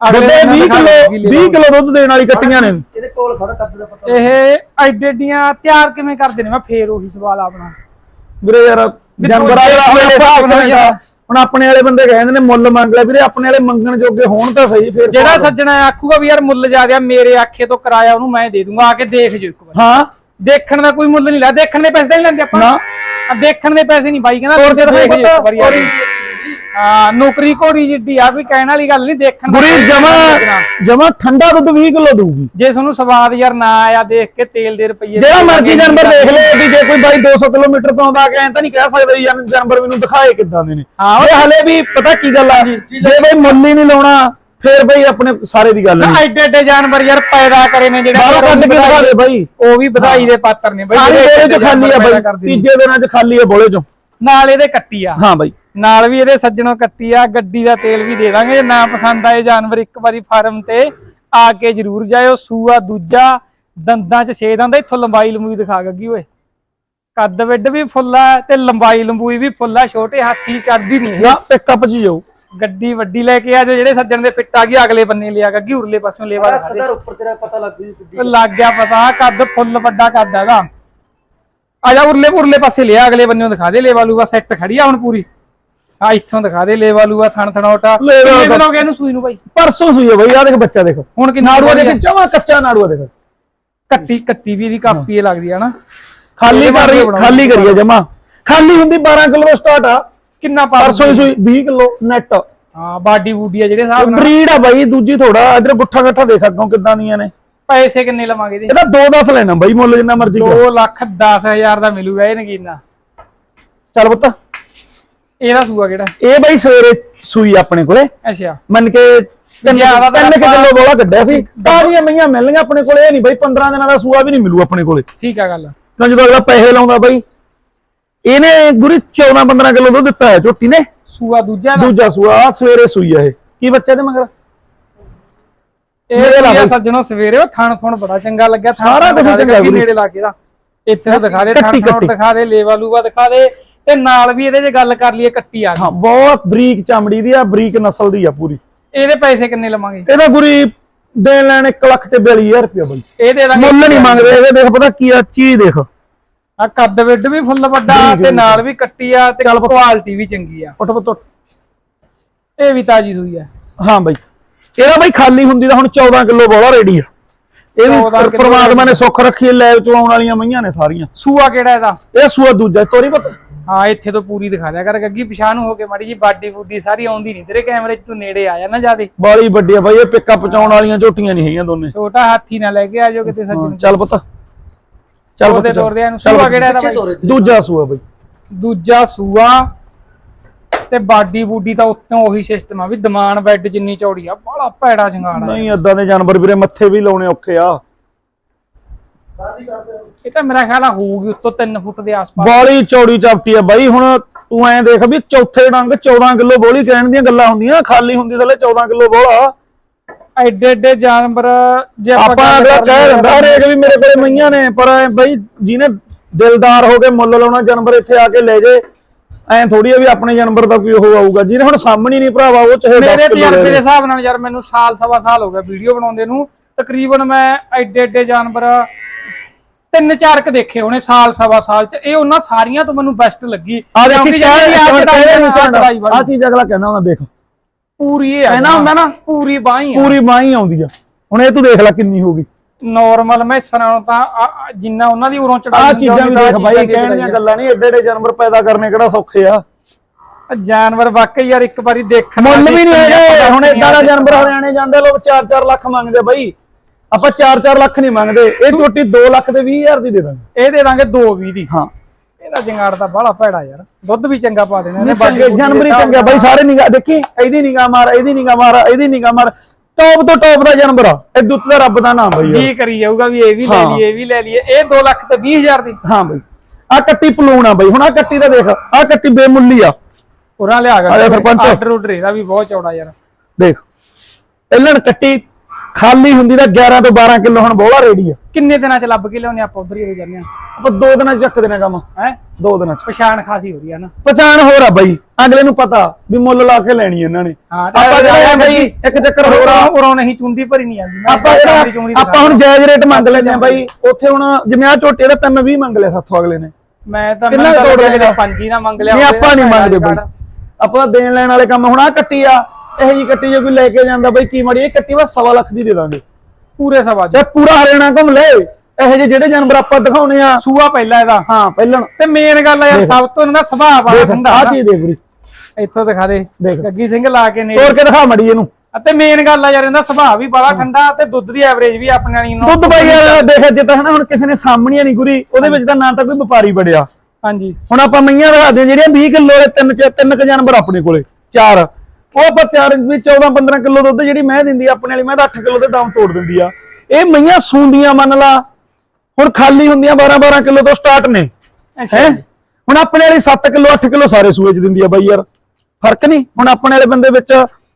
ਅਗਲੇ ਦੁੱਧ ਦਿਨ 20 ਦਿਖਾ ਕਿਲੋ ਦਊਗੀ ਲੈ 20 ਕਿਲੋ ਦੁੱਧ ਦੇਣ ਵਾਲੀ ਕੱਟੀਆਂ ਨੇ। ਇਹਦੇ ਕੋਲ ਖੜਾ ਕੱਦ ਦਾ ਪਤਾ ਇਹ ਐਡੇ ਐਡੀਆਂ ਤਿਆਰ ਕਿਵੇਂ ਕਰਦੇ ਨੇ? ਮੈਂ ਫੇਰ ਉਹੀ ਸਵਾਲ ਆਪਣਾ। ਵੀਰੇ ਯਾਰ ਜਾਨਵਰ ਆ ਜਿਹੜਾ ਹੁਣ ਹਿਸਾਬ ਨਾਲ ਯਾਰ, ਹੁਣ ਆਪਣੇ ਵਾਲੇ ਬੰਦੇ ਕਹਿੰਦੇ ਨੇ ਮੁੱਲ ਮੰਗ ਲੈ ਵੀਰੇ ਆਪਣੇ ਵਾਲੇ ਮੰਗਣ ਜੋਗੇ ਹੋਣ ਤਾਂ ਸਹੀ ਫਿਰ ਜਿਹੜਾ ਸੱਜਣਾ ਆਖੂਗਾ ਵੀ ਯਾਰ ਮੁੱਲ ਜ਼ਿਆਦਾ ਮੇਰੇ ਆਖੇ ਤੋਂ ਕਰਾਇਆ ਉਹਨੂੰ ਮੈਂ ਦੇ ਦੂੰਗਾ ਆ ਕੇ ਦੇਖ ਜੋ ਇੱਕ ਵਾਰ। ਹਾਂ। ਦੇਖਣ ਦਾ ਕੋਈ ਮੁੱਲ ਨਹੀਂ ਲਾ ਦੇਖਣ ਦੇ ਪੈਸੇ ਤਾਂ ਨਹੀਂ ਲੈਂਦੇ ਆਪਾਂ ਨਾ। ਆ ਦੇਖਣ ਦੇ ਪੈਸੇ ਨਹੀਂ ਬਾਈ ਕਹਿੰਦਾ ਤੋਰ ਕੇ ਦੇਖ ਦਿਖਾਈ ਇੱਕ ਵਾਰੀ ਆ। ਹਾਂ ਨੌਕਰੀ ਘੋੜੀ ਜਿੱਡੀ ਆ ਵੀ ਕਹਿਣ ਵਾਲੀ ਗੱਲ ਨਹੀਂ ਦੇਖਣ ਪੈਸੇ ਜਮਾ। ਜਮਾ ਠੰਡਾ ਦੁੱਧ 20 ਕਿਲੋ ਦਊਗੀ ਜੇ ਤੁਹਾਨੂੰ ਸਵਾਦ ਯਾਰ ਨਾ ਆਇਆ ਦੇਖ ਕੇ ਤੇਲ ਦੇ ਰੁਪਈਏ ਜਿਹੜਾ ਮਰਜ਼ੀ ਜਾਨਵਰ ਦੇਖ ਲੈ ਵੀ ਜੇ ਕੋਈ ਬਾਈ 200 ਕਿਲੋਮੀਟਰ ਤੋਂ ਆਉਂਦਾ ਐਂ ਤਾਂ ਨਹੀਂ ਕਹਿ ਸਕਦਾ ਜਾਨ- ਜਾਨਵਰ ਮੈਨੂੰ ਦਿਖਾਏ ਕਿੱਦਾਂ ਦੇ ਨੇ ਹਾਂ, ਉਹ- ਹਲੇ ਵੀ ਪਤਾ ਕੀ ਗੱਲ ਆ ਜੇ ਬਈ ਮੁੱਲ ਹੀ ਨਹੀਂ ਲਾਉਣਾ ਫਿਰ ਬਈ ਆਪਣੇ ਸਾਰੇ ਦੀ ਗੱਲ ਨਹੀਂ। ਐਡੇ ਐਡੇ ਜਾਨਵਰ ਯਾਰ ਪੈਦਾ ਕਰੇ ਨੇ ਜਿਹੜੇ ਬਾਹਰੋਂ ਕੱਢ ਕੇ ਦਿਖਾ ਦੇ ਬਾਈ। ਉਹ ਵੀ ਵਧਾਈ ਦੇ ਪਾਤਰ ਨੇ ਬਾਈ ਸਾਰੀ ਬੋਲੇ ਚ ਖਾਲੀ ਆ ਬਾਈ। ਤੀਜੇ ਦਿਨਾਂ ਚ ਖਾਲੀ ਆ ਬੋਲੇ ਚੋਂ। ਨਾਲ ਇਹਦੇ ਕੱਟੀ ਆ। ਹਾਂ ਬਾਈ। ਨਾਲ ਵੀ ਇਹਦੇ ਸੱਜਣੋਂ ਕੱਟੀ ਆ। ਗੱਡੀ ਦਾ ਤੇਲ ਵੀ ਦੇ ਦਾਂਗੇ। ਜੇ ਨਾ ਪਸੰਦ ਆਏ ਜਾਨਵਰ ਇੱਕ ਵਾਰੀ ਫਾਰਮ ਤੇ ਆ ਕੇ ਜਰੂਰ ਜਾਇਓ। ਸੂਆ ਦੂਜਾ ਦੰਦਾਂ 'ਚ ਛੇ ਦੰਦ ਇੱਥੋਂ ਲੰਬਾਈ ਲੰਬੂਈ ਦਿਖਾ ਗੱਗੀ ਓਏ। ਕੱਦ ਵਿੱਡ ਵੀ ਫੁੱਲ ਤੇ ਲੰਬਾਈ ਲੰਬੂਈ ਵੀ ਫੁੱਲ ਛੋਟੇ ਹਾਥੀ ਚੜਦੀ ਨਹੀਂ ਨਾ ਪਿਕਅਪ ਚ ਜਾਓ। ਗੱਡੀ ਵੱਡੀ ਲੈ ਕੇ ਆ ਜੋ ਜਿਹੜੇ ਸੱਜਣ ਦੇ ਫਿੱਟ ਆ ਗਈ ਅਗਲੇ ਬੰਨੇ ਲਿਆ ਗੱਗੀ ਉਰਲੇ ਪਾਸਿਓਂ ਲੇਵਾ ਦਿਖਾ ਦੇ। ਉੱਪਰ ਤੇਰਾ ਪਤਾ ਲੱਗ ਜੂ ਉਹ ਲੱਗ ਗਿਆ ਪਤਾ ਕੱਦ ਫੁੱਲ ਵੱਡਾ ਕੱਦ ਇਹਦਾ ਆ ਜਾ ਉਰਲੇ ਉਰਲੇ ਪਾਸੇ ਲਿਆ ਅਗਲੇ ਬੰਨਿਓ ਦਿਖਾ ਦੇ ਲੇਵਾ ਲੂਆ ਸੈੱਟ ਖੜੀ ਆ ਹੁਣ ਪੂਰੀ। ਆ ਇੱਥੋਂ ਦਿਖਾ ਦੇ ਲੇਵਾ ਲੂਆ ਥਣ ਥਣੋਟਾ। ਲੇਵਾ ਕਿੰਨੇ ਦਿਨ ਹੋ ਗਏ ਇਹਨੂੰ ਸੂਈ ਨੂੰ ਬਾਈ? ਪਰਸੋਂ ਸੂਈ ਆ ਬਾਈ ਆ ਦੇਖ ਬੱਚਾ ਦੇਖ। ਹੁਣ ਕਿੰਨਾ ਨਾੜੂਆ ਦੇਖ ਜਮਾ ਕੱਚਾ ਨਾੜੂਆ ਦੇਖ। ਕੱਟੀ ਕੱਤੀ ਵੀ ਦੀ ਕਾਪੀ ਇਹ ਲੱਗਦੀ ਆ ਨਾ। ਖਾਲੀ ਇਹਦੇ ਕਰ ਰਹੀ ਬਣਾਉਣੀ। ਖਾਲੀ ਕਰੀਏ ਜਮਾ। ਖਾਲੀ ਹੁੰਦੀ 12 ਕਿਲੋ ਸਟਾਰਟ ਆ। ਕਿੰਨਾ ਪਰਸੋਂ ਹੀ? ਸੂਈ 20 ਕਿਲੋ ਨੈਟ ਹਾਂ ਬਾਡੀ ਬੂਡੀ ਆ ਜਿਹੜੇ ਹਿਸਾਬ ਨਾਲ। ਬਰੀਡ ਆ ਬਾਈ ਦੂਜੀ ਥੋੜਾ ਇਧਰ ਗੁੱਠਾ ਗੱਠਾ ਦੇਖ ਅੱਗੋਂ ਕਿੱਦਾਂ ਦੀਆਂ ਨੇ। ਪੈਸੇ ਕਿੰਨੇ ਲਵਾਂਗੇ ਇਹਦੇ? ਇਹਦਾ 2 10 ਲੈਣਾ ਬਾਈ ਮੁੱਲ ਜਿੰਨਾ ਮਰਜ਼ੀ ਕਰ। 2 ਲੱਖ 10 ਹਜ਼ਾਰ ਦਾ ਮਿਲੂਗਾ ਇਹ ਨਗੀਨਾ। ਚੱਲ ਪੁੱਤ। ਇਹਦਾ ਸੂਆ ਕਿਹੜਾ? ਇਹ ਬਾਈ ਸਵੇਰੇ ਸੂਈ ਆਪਣੇ ਕੋਲੇ। ਅੱਛਾ। ਮੰਨ ਕੇ ਤਿੰਨ ਜ਼ਿਆਦਾ ਤਿੰਨ ਕਿਲੋ ਬੋਲਾ ਕੱਢਿਆ ਸੀ। ਤਾਜ਼ੀਆਂ ਮਈਆਂ ਮਿਲਣਗੀਆਂ ਆਪਣੇ ਕੋਲੇ ਇਹ ਨਹੀਂ ਬਾਈ 15 ਦਿਨਾਂ ਦਾ ਸੂਆ ਵੀ ਨਹੀਂ ਮਿਲੂ ਆਪਣੇ ਕੋਲੇ। ਠੀਕ ਆ ਗੱਲ। ਕਿਉਂ ਜਦੋਂ ਅਗਲਾ ਪੈਸੇ ਲਾਉਂਦਾ ਬਾਈ ਇਹਨੇ ਗੁਰੀ 14 15 ਕਿਲੋ ਦੁੱਧ ਦਿੱਤਾ ਹੈ ਝੋਟੀ ਨੇ। ਸੂਆ ਦੂਜਾ ਦਾ ਦੂਜਾ ਸੂਆ ਆਹ ਸਵੇਰੇ ਸੂਈ ਆ ਇਹ। ਕੀ ਬੱਚਾ ਦੇ ਮਗਰ? ਇਹ ਨੇੜੇ ਲਾ ਵਧੀਆ ਬਈ। ਸੱਜਣੋ ਸਵੇਰੇ ਉਹ ਥਣ ਥਣ ਬੜਾ ਚੰਗਾ ਲੱਗਿਆ। ਥਣ ਸਾਰਾ ਥਣ ਕੁਛ ਦਿਖਾ ਦੇ ਚੰਗਾ ਵੀਰੇ। ਨੇੜੇ ਲਾ ਕੇ ਦਾ। ਇੱਥੇ ਤੋਂ ਦਿਖਾ ਦੇ ਥਣ ਕੱਟੀ, ਥਣ ਕੱਟੀ। ਦਿਖਾ ਦੇ ਲੇਵਾ ਲੂਵਾ ਦਿਖਾ ਦੇ। ਤੇ ਨਾਲ ਵੀ ਇਹਦੇ ਜੇ ਗੱਲ ਕਰ ਲਈਏ ਕੱਟੀ ਆ ਗਈ। ਹਾਂ ਬਹੁਤ ਬਰੀਕ ਚਮੜੀ ਦੀ ਆ ਬਰੀਕ ਨਸਲ ਦੀ ਆ ਪੂਰੀ। ਇਹਦੇ ਪੈਸੇ ਕਿੰਨੇ ਲਵਾਂਗੇ? ਇਹਦਾ ਗੁਰੀ ਦੇਣ ਲੈਣ 1 ਲੱਖ ਤੇ 42000 ਰੁਪਏ ਬਾਈ। ਇਹ ਦੇ ਮੁੱਲ ਨਹੀਂ ਮੰਗਦੇ ਇਹਦੇ ਦੇਖ ਪਤਾ ਕੀ ਆ ਚੀਜ਼ ਦੇਖ। ਆ ਕੱਦ ਵਿੱਡ ਵੀ ਫੁੱਲ ਵੱਡਾ ਤੇ। ਨਾਲ ਵੀ ਕੱਟੀ ਆ ਤੇ ਕੁਆਲਿਟੀ ਵੀ ਚੰਗੀ ਆ। ਉੱਠ ਪੁੱਤ ਇਹ ਵੀ ਤਾਜੀ ਸੂਈ ਆ। ਹਾਂ ਬਾਈ। ਇਹਦਾ ਬਾਈ ਖਾਲੀ ਹੁੰਦੀ ਤਾਂ ਹੁਣ 14 ਕਿਲੋ ਬੋਲਾ ਰੈਡੀ ਆ। ਇਹ 14 ਵੀ ਪ੍ਰਮਾਤਮਾ ਨੇ ਸੁੱਖ ਰੱਖੀ ਲੈਬ ਚਲਾਉਣ ਵਾਲੀਆਂ ਮਈਆਂ ਨੇ ਸਾਰੀਆਂ। ਸੂਆ ਕਿਹੜਾ ਇਹਦਾ? ਇਹ ਸੂਆ ਦੂਜਾ ਤੋਰੀ ਪਤ। ਹਾਂ ਇੱਥੇ ਤੋਂ ਪੂਰੀ ਦਿਖਾ ਦਿਆ ਕਰ। ਗੱਗੀ ਪਿਛਾਂ ਨੂੰ ਹੋ ਕੇ ਮਾੜੀ ਜੀ ਬਾਡੀ ਬੂਡੀ ਸਾਰੀ ਆਉਂਦੀ ਨਹੀਂ। ਤੇਰੇ ਕੈਮਰੇ 'ਚ ਤੂੰ ਨੇੜੇ ਆ ਜਾ ਨਾ ਜਿਆਦੇ। ਬਾਲੀ ਵੱਡੀ ਆ ਬਾਈ ਇਹ ਪਿੱਕਾ ਪਚਾਉਣ ਵਾਲੀਆਂ ਝੋਟੀਆਂ ਨਹੀਂ ਹੈਗੀਆਂ ਦੋਨੇ। ਛੋਟਾ ਹਾਥੀ ਨਾ ਲੈ ਕੇ ਆ ਜਾਓ ਕਿਤੇ ਸੱਜਣ। ਚੱਲ ਪੁੱਤ। ਚੱਲ ਉਹਦੇ ਪੁੱਤ ਤੋਰ ਦੇ ਇਹਨੂੰ ਸੂਆ। ਕਿਹੜਾ ਇਹਦਾ ਪਿੱਛੇ ਬਾਈ? ਤੋਰੇ ਦੂਜਾ ਸੂਆ ਬਾਈ। ਦੂਜਾ ਸੂਆ ਤੇ ਬਾਡੀ ਬੂਡੀ ਤਾਂ ਉੱਤੋਂ ਉਹੀ ਸਿਸਟਮ ਆ ਵੀ ਦਮਾਨ ਬੈੱਡ ਜਿੰਨੀ ਚੌੜੀ ਆ ਬੜਾ ਭੈੜਾ ਸ਼ਿੰਗਾੜਾ ਨਹੀਂ ਏਦਾਂ ਦੇ ਜਾਨਵਰ ਵੀਰੇ ਮੱਥੇ ਵੀ ਲਾਉਣੇ ਔਖੇ ਆ। ਇਹ ਤਾਂ ਮੇਰਾ ਖਿਆਲ ਆ ਹੋਊਗੀ ਉੱਤੋਂ 3 ਫੁੱਟ ਦੇ ਆਸ-ਪਾਸ। ਬਾਲੀ ਚੌੜੀ ਚਾਪਟੀ ਆ ਬਾਈ ਹੁਣ ਤੂੰ ਐਂ ਦੇਖ ਵੀ ਚੌਥੇ ਡੰਗ 14 ਕਿਲੋ ਬੋਲੀ ਕਹਿਣ ਦੀਆਂ ਗੱਲਾਂ ਹੁੰਦੀਆਂ ਖਾਲੀ ਹੁੰਦੀ ਥੱਲੇ 14 ਕਿਲੋ ਬੋਲਾ। ਐਡੇ ਐਡੇ ਜਾਨਵਰ ਜੇ ਆਪਾਂ ਗੱਲ ਅਗਲਾ ਕਹਿ ਦਿੰਦਾ ਹਰੇਕ ਵੀ ਮੇਰੇ ਕੋਲੇ ਮਈਆਂ ਨੇ ਪਰ ਬਈ ਜਿਹਨੇ ਦਿਲਦਾਰ ਹੋ ਕੇ ਮੁੱਲ ਲਾਉਣਾ ਜਾਨਵਰ ਇੱਥੇ ਆ ਕੇ ਲੈ ਜੇ ਐਂ ਥੋੜੀ ਆ ਵੀ ਆਪਣੇ ਜਾਨਵਰ ਦਾ ਕੋਈ ਉਹ ਆਊਗਾ। ਜਿਹਨੇ ਹੁਣ ਸਾਹਮਣੇ ਨਹੀਂ ਭਰਾਵਾ ਉਹ ਚਾਹੇ 10 ਮੇਰੇ ਦੇ ਲੈ। ਹਿਸਾਬ ਨਾਲ ਯਾਰ ਮੈਨੂੰ ਸਾਲ ਸਵਾ ਸਾਲ ਹੋ ਗਿਆ ਵੀਡੀਓ ਬਣਾਉਂਦੇ ਨੂੰ। ਤਕਰੀਬਨ ਮੈਂ ਐਡੇ ਐਡੇ ਜਾਨਵਰ ਤਿੰਨ ਚਾਰ ਕ ਦੇਖੇ ਹੋਣੇ ਸਾਲ ਸਵਾ ਸਾਲ ਚ। ਇਹ ਉਹਨਾਂ ਸਾਰੀਆਂ ਤੋਂ ਮੈਨੂੰ ਬੈਸਟ ਲੱਗੀ। ਆ ਦੇਖੀ। ਚੀਜ਼ ਅਗਲਾ ਕਹਿੰਦਾ ਹੁੰਦਾ ਦੇਖ। ਪੂਰੀ ਇਹ ਆ ਕਹਿਣਾ ਹੁੰਦਾ ਨਾ। ਪੂਰੀ ਆ। ਪੂਰੀ ਬਾਂਹ ਹੀ ਆਉਂਦੀ ਆ। ਹੁਣ ਇਹ ਤੂੰ ਦੇਖ ਲੈ ਕਿੰਨੀ ਹੋਗੀ ਨਾਰਮਲ ਮੈਸਾਂ ਨਾਲੋਂ ਤਾਂ ਆ- ਆ ਜਿੰਨਾ ਉਹਨਾਂ ਦੀ ਉਰੋਂ ਚੜਾਈ ਆਹ ਚੀਜ਼ਾਂ ਵੀ ਦੇਖ ਬਾਈ ਕਹਿਣ ਦੀਆਂ ਗੱਲਾਂ ਨਹੀਂ ਏਡੇ ਏਡੇ ਜਾਨਵਰ ਪੈਦਾ ਕਰਨੇ ਕਿਹੜਾ ਸੌਖੇ ਆ। ਜਾਨਵਰ ਵਾਕਈ ਯਾਰ ਇੱਕ ਵਾਰੀ ਦੇਖਣ ਮੁੱਲ ਵੀ ਨਹੀਂ ਹੈਗੇ ਹੁਣ ਇਦਾਂ ਦਾ ਜਾਨਵਰ ਹਰਿਆਣੇ ਜਾਂਦੇ ਲੋਕ 4-4 ਲੱਖ ਮੰਗਦੇ ਬਾਈ। ਆਪਾਂ 4-4 ਲੱਖ ਨਹੀਂ ਮੰਗਦੇ। ਇਹ ਝੋਟੀ 2 ਲੱਖ ਦੇ 20000 ਦੀ ਦੇ ਦਾਂਗੇ। ਇਹ ਦੇ ਦਾਂਗੇ 220 ਦੀ। ਹਾਂ। ਇਹਦਾ ਜੰਗਾੜ ਦਾ ਬਾਹਲਾ ਭੈੜਾ ਯਾਰ। ਦੁੱਧ ਵੀ ਚੰਗਾ ਪਾ ਦੇਣਾ ਇਹਨੇ ਚੰਗੇ ਜਾਨਵਰ ਚੰਗੇ। ਬਾਈ ਸਾਰੇ ਨਿਗਾਹ ਦੇਖੀ ਇਹਦੀ ਨਿਗਾਹ ਮਾਰ ਇਹਦੀ ਨਿਗਾਹ ਮਾਰ ਇਹਦੀ ਨਿਗਾਹ ਮਾਰ। ਟੌਪ ਤੋਂ ਟੌਪ ਦਾ ਜਾਨਵਰ ਆ ਇਹ ਦੁੱਤ ਦਾ ਰੱਬ ਦਾ ਨਾਮ ਬਾਈ। ਜੀ ਕਰੀ ਜਾਊਗਾ ਵੀ ਇਹ ਵੀ ਲੈ। ਲਈਏ ਇਹ ਵੀ ਲੈ ਲਈਏ। ਇਹ 2 ਲੱਖ ਤੇ 20000 ਦੀ। ਹਾਂ ਬਾਈ। ਆ ਕੱਟੀ ਪਲੂਣ ਆ ਬਾਈ। ਹੁਣ ਆ ਕੱਟੀ ਦਾ ਦੇਖ ਆ ਕੱਟੀ ਬੇਮੁੱਲੀ ਆ। ਉਰਾਂ ਲਿਆ ਆ ਜਾ ਸਰਪੰਚ। ਆਰਡਰ ਉਡਰ ਇਹਦਾ ਵੀ ਬਹੁਤ ਚੌੜਾ ਯਾਰ। ਦੇਖ ਇਹਨਾਂ ਕੱਟੀ ਖਾਲੀ ਹੁੰਦੀ ਤਾਂ 11 ਤੋਂ 12 ਕਿਲੋ ਹੁਣ ਬੋਲਾ ਰੇੜੀ ਆ। ਕਿੰਨੇ ਦਿਨਾਂ ਚ ਲੱਭ ਕੇ ਲਿਆਉਣੇ ਆਪਾਂ ਉਧਰ ਹੀ ਹੋ ਜਾਂਦੇ ਆ? ਆਪਾਂ ਦੋ ਦਿਨਾਂ ਚ ਚੱਕ ਦੇਣਾ ਕੰਮ। ਹੈ? ਦੋ ਦਿਨਾਂ ਚ। ਪਛਾਣ ਖਾਸੀ ਹੋ ਰਹੀ ਆ ਨਾ। ਪਛਾਣ ਹੋਰ ਆ ਬਾਈ। ਅਗਲੇ ਨੂੰ ਪਤਾ ਵੀ ਮੁੱਲ ਲਾ ਕੇ ਲੈਣੀ ਇਹਨਾਂ ਨੇ। ਆਪਾਂ ਜਿਹੜਾ ਬਾਈ ਇੱਕ ਚੱਕਰ ਹੋਰ ਆ। ਉਰੋਂ ਨਹੀਂ ਚੁੰਦੀ ਭਰੀ ਨਹੀਂ ਮੈਂ ਆਪਾਂ ਜਿਹੜਾ ਆਪਾਂ ਹੁਣ ਜਾਇਜ਼ ਰੇਟ ਮੰਗ ਲੈਂਦੇ ਆ ਬਾਈ। ਉੱਥੇ ਹੁਣ ਜਿਵੇਂ ਆ ਝੋਟੇ ਦਾ 320 ਮੰਗ ਲਿਆ ਸਾਥੋਂ ਅਗਲੇ ਨੇ। ਮੈਂ ਤਾਂ ਮੈਂ ਤੋੜ ਨਾ ਮੰਗ ਲਿਆ ਨਹੀਂ ਆਪਾਂ ਨਹੀਂ ਮੰਗਦੇ ਬਾਈ। ਆਪਾਂ ਦੇਣ ਲੈਣ ਵਾਲੇ ਕੰਮ ਹੁਣ ਆ ਕੱਟੀ ਆ। ਇਹ ਜੀ ਕੱਟੀ ਜੇ ਕੋਈ ਲੈ ਕੇ ਜਾਂਦਾ ਬਾਈ ਕੀ ਮਾੜੀ ਇਹ ਕੱਟੀ ਬਸ ਸਵਾ ਲੱਖ ਦੀ ਦੇ ਦਾਂਗੇ। ਪੂਰੇ ਸਵਾ ਜੇ ਪੂਰਾ ਹਰਿਆਣਾ ਘੁੰਮ ਲੈ। ਇਹੋ ਜਿਹੇ ਜਿਹੜੇ ਜਾਨਵਰ ਆਪਾਂ ਦਿਖਾਉਣੇ ਆ। ਸੂਆ ਪਹਿਲਾ ਇਹਦਾ। ਹਾਂ ਪਹਿਲਾਂ ਤੇ ਮੇਨ ਗੱਲ ਆ ਯਾਰ ਸਭ ਤੋਂ ਇਹਨਾਂ ਦਾ ਸੁਭਾਅ ਬੜਾ ਠੰਡਾ ਆ। ਚੀਜ਼ ਦੇਖ ਵੀਰੇ। ਇੱਥੋਂ ਦਿਖਾ ਦੇ। ਗੱਗੀ ਸਿੰਘ ਲਾ ਕੇ ਨੇ ਤੋੜ ਕੇ ਦਿਖਾ ਮੜੀ ਇਹਨੂੰ। ਅਤੇ ਮੇਨ ਗੱਲ ਆ ਯਾਰ ਇਹਦਾ ਸੁਭਾਅ ਵੀ ਬੜਾ ਠੰਡਾ ਤੇ ਦੁੱਧ ਦੀ ਐਵਰੇਜ ਵੀ ਆਪਣੇ ਵਾਲੀ ਨੂੰ ਦੁੱਧ ਬਾਈ ਯਾਰ ਦੇਖ ਜਿੱਦਾਂ ਹਨਾ ਹੁਣ ਕਿਸੇ ਨੇ ਸਾਹਮਣੀਆਂ ਨਹੀਂ ਗੁਰੀ ਉਹਦੇ ਵਿੱਚ ਤਾਂ ਨਾ ਤਾਂ ਕੋਈ ਵਪਾਰੀ ਬੜਿਆ ਹਾਂਜੀ। ਹੁਣ ਆਪਾਂ ਮਈਆਂ ਦਿਖਾ ਦਿਓ ਜਿਹੜੀਆਂ 20 ਕਿਲੋ ਦੇ ਤਿੰਨ ਤਿੰਨ ਕ ਜਾਨਵਰ ਆਪਣੇ ਕੋਲੇ ਚਾਰ। ਉਹ ਆਪਾਂ ਚਾਰ ਵੀ 14 15 ਕਿਲੋ ਦੁੱਧ ਜਿਹੜੀ ਮੈਂ ਦਿੰਦੀ ਆ ਆਪਣੇ ਵਾਲੀ ਮੈਂ ਤਾਂ 8 ਕਿਲੋ ਦੇ ਦਮ ਤੋੜ ਦਿੰਦੀ ਆ। ਇਹ ਮਈਆਂ ਸੂੰਦੀਆਂ ਮੰਨ ਲਾ ਹੁਣ ਖਾਲੀ ਹੁੰਦੀਆਂ 12 12 ਕਿਲੋ ਤੋਂ ਸਟਾਰਟ ਨੇ। ਹੈ? ਹੁਣ ਆਪਣੇ ਵਾਲੀ 7 ਕਿਲੋ 8 ਕਿਲੋ ਸਾਰੇ ਸੂਏ ਚ ਦਿੰਦੀ ਆ ਬਾਈ ਯਾਰ। ਫ਼ਰਕ ਨਹੀਂ ਹੁਣ ਆਪਣੇ ਵਾਲੇ ਬੰਦੇ ਵਿੱਚ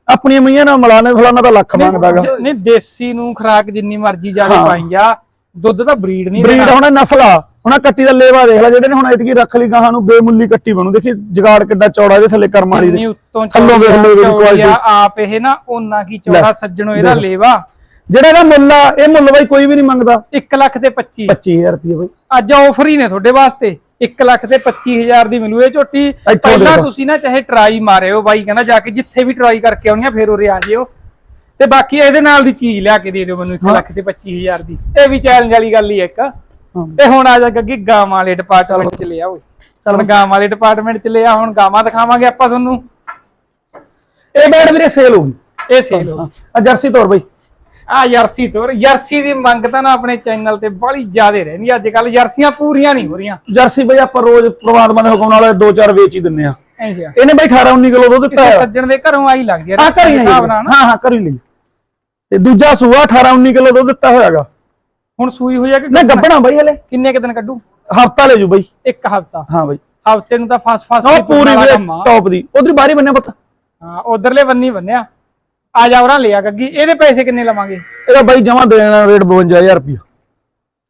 ਆਪਣੀਆਂ ਮਈਆਂ ਨਾਲ ਮਿਲਾਣੇ ਫਲਾਣਾ ਤਾਂ ਲੱਖ ਮੰਗਦਾਗਾ ਨਹੀਂ ਦੇਸੀ ਨੂੰ ਖਰਾਕ ਜਿੰਨੀ ਮਰਜ਼ੀ ਜਾਵੇ ਹਾਂ। ਪਾਈ ਜਾ ਦੁੱਧ ਤਾਂ ਬਰੀਡ ਨਹੀਂ ਬਰੀਡ ਹੁਣ ਨਸਲ ਆ। ਹੁਣ ਆਹ ਕੱਟੀ ਦਾ ਲੇਵਾ ਦੇਖ ਲੈ ਜਿਹੜੇ ਨੇ ਹੁਣ ਇਤਕੀ ਰੱਖ ਲਈ ਗਾਹਾਂ ਨੂੰ ਬੇਮੁੱਲੀ ਕੱਟੀ ਬਣੂ। ਦੇਖੀ ਜਗਾੜ ਕਿੱਡਾ ਚੌੜਾ ਇਹਦੇ ਥੱਲੇ ਕਰਮ ਵਾਲੀ ਦੇ। ਥੱਲੋਂ ਵੇਖ ਲਓ ਇਹਦੀ ਆ, quality। ਆਪ ਇਹ ਨਾ ਉਹਨਾਂ ਕੀ ਚੌੜਾ ਸੱਜਣੋ ਇਹਦਾ। ਲੇਵਾ। ਜਿਹੜਾ ਇਹਦਾ ਮੁੱਲ ਆ ਇਹ ਮੁੱਲ ਬਾਈ ਕੋਈ ਵੀ ਨਹੀਂ ਮੰਗਦਾ। 1 ਲੱਖ ਤੇ 25 25000 ਰੁਪਏ ਬਾਈ। ਅੱਜ ਆਫਰ ਹੀ ਨੇ ਤੁਹਾਡੇ ਵਾਸਤੇ। 1 ਲੱਖ ਤੇ 25000 ਦੀ ਮਿਲੂ ਇਹ ਝੋਟੀ। ਪਹਿਲਾਂ। ਤੁਸੀਂ ਨਾ ਚਾਹੇ ਟਰਾਈ ਮਾਰਿਓ ਬਾਈ ਕਹਿੰਦਾ ਜਾ ਕੇ ਜਿੱਥੇ ਵੀ ਟਰਾਈ ਕਰਕੇ ਆਉਣੀ ਆ ਫਿਰ ਉਰੇ ਆ ਜਿਓ। ਤੇ ਬਾਕੀ ਇਹਦੇ ਨਾਲ ਦੀ ਚੀਜ਼ ਲਿਆ ਕੇ ਦੇ ਦਿਓ ਮੈਨੂੰ 1 ਹਾਂ। ਲੱਖ ਤੇ 25000 ਦੀ। ਇਹ ਵੀ ਚੈਲੰਜ ਵਾਲੀ ਗੱਲ ਹੀ ਆ ਇੱਕ। ਤੇ ਹੁਣ ਆ ਜਾ ਗੱਗੀ ਗਾਵਾਂ ਵਾਲੇ ਡਿਪਾਰਟਮੈਂਟ ਚ ਲਿਆ ਓਏ। ਚਲ ਗਾਵਾਂ ਵਾਲੇ ਡਿਪਾਰਟਮੈਂਟ ਚ ਲਿਆ ਹੁਣ ਗਾਵਾਂ ਦਿਖਾਵਾਂਗੇ ਆਪਾਂ ਤੁਹਾਨੂੰ। ਇਹ ਬੈਡ ਵੀਰੇ ਸੇਲ ਹੋਊਗੀ। ਇਹ ਸੇਲ ਹੋ ਆ ਜਰਸੀ ਤੋਰ ਬਾਈ। ਆ ਜਰਸੀ ਤੋਂ ਜਰਸੀ ਦੀ ਮੰਗ ਤਾਂ ਨਾ ਆਪਣੇ ਚੈਨਲ ਤੇ ਬੜੀ ਜ਼ਿਆਦਾ ਰਹਿੰਦੀ ਅੱਜ ਕੱਲ ਜਰਸੀਆਂ ਪੂਰੀਆਂ ਨਹੀਂ ਹੋ ਰਹੀਆਂ। ਜਰਸੀ ਬਾਈ ਆਪਾਂ ਰੋਜ਼ ਪ੍ਰਮਾਤਮਾ ਦੇ ਹੁਕਮ ਨਾਲ ਦੋ ਚਾਰ ਵੇਚ ਹੀ ਦਿੰਨੇ ਆ। ਇਹਨੇ ਬਾਈ 18 19 ਕਿਲੋ ਦੁੱਧ ਦਿੱਤਾ। ਹੈ ਸੱਜਣ ਦੇ ਘਰੋਂ ਆਈ ਲੱਗਦੀ ਹੈ ਹਾਂ ਨਾ ਹਾਂ ਹਾਂ ਕਰੀ ਲਈ। ਤੇ ਦੂਜਾ ਸੂਆ 18 19 ਕਿਲੋ ਦੁੱਧ ਦਿੱਤਾ ਹੋਇਆਗਾ। ਹੁਣ ਸੂਈ ਹੋਈ ਆ ਕਿ ਨਾ ਗੱਬਣਾ ਬਾਈ ਹਲੇ। ਕਿੰਨੇ ਕੁ ਦਿਨ ਕੱਢੂ? ਹਫਤਾ ਲੈ ਜੂ ਬਾਈ। ਇੱਕ ਹਫਤਾ। ਹਾਂ ਬਾਈ। ਹਫ਼ਤੇ ਨੂੰ ਤਾਂ ਫਸ ਫਸ ਉਹ ਪੂਰੀ। ਟੌਪ ਦੀ। ਉਧਰ ਬਾਰੀ ਬੰਨਿਆ ਪੁੱਤ। ਹਾਂ ਉਧਰਲੇ ਬੰਨੀ ਬੰਨਿਆ। ਆ ਜਾ ਉਰਾਂ ਲਿਆ ਗੱਗੀ। ਇਹਦੇ ਪੈਸੇ ਕਿੰਨੇ ਲਵਾਂਗੇ? ਇਹਦਾ ਬਾਈ ਜਮਾ ਦੇਣਾ ਰੇਟ 52000 ਰੁਪਏ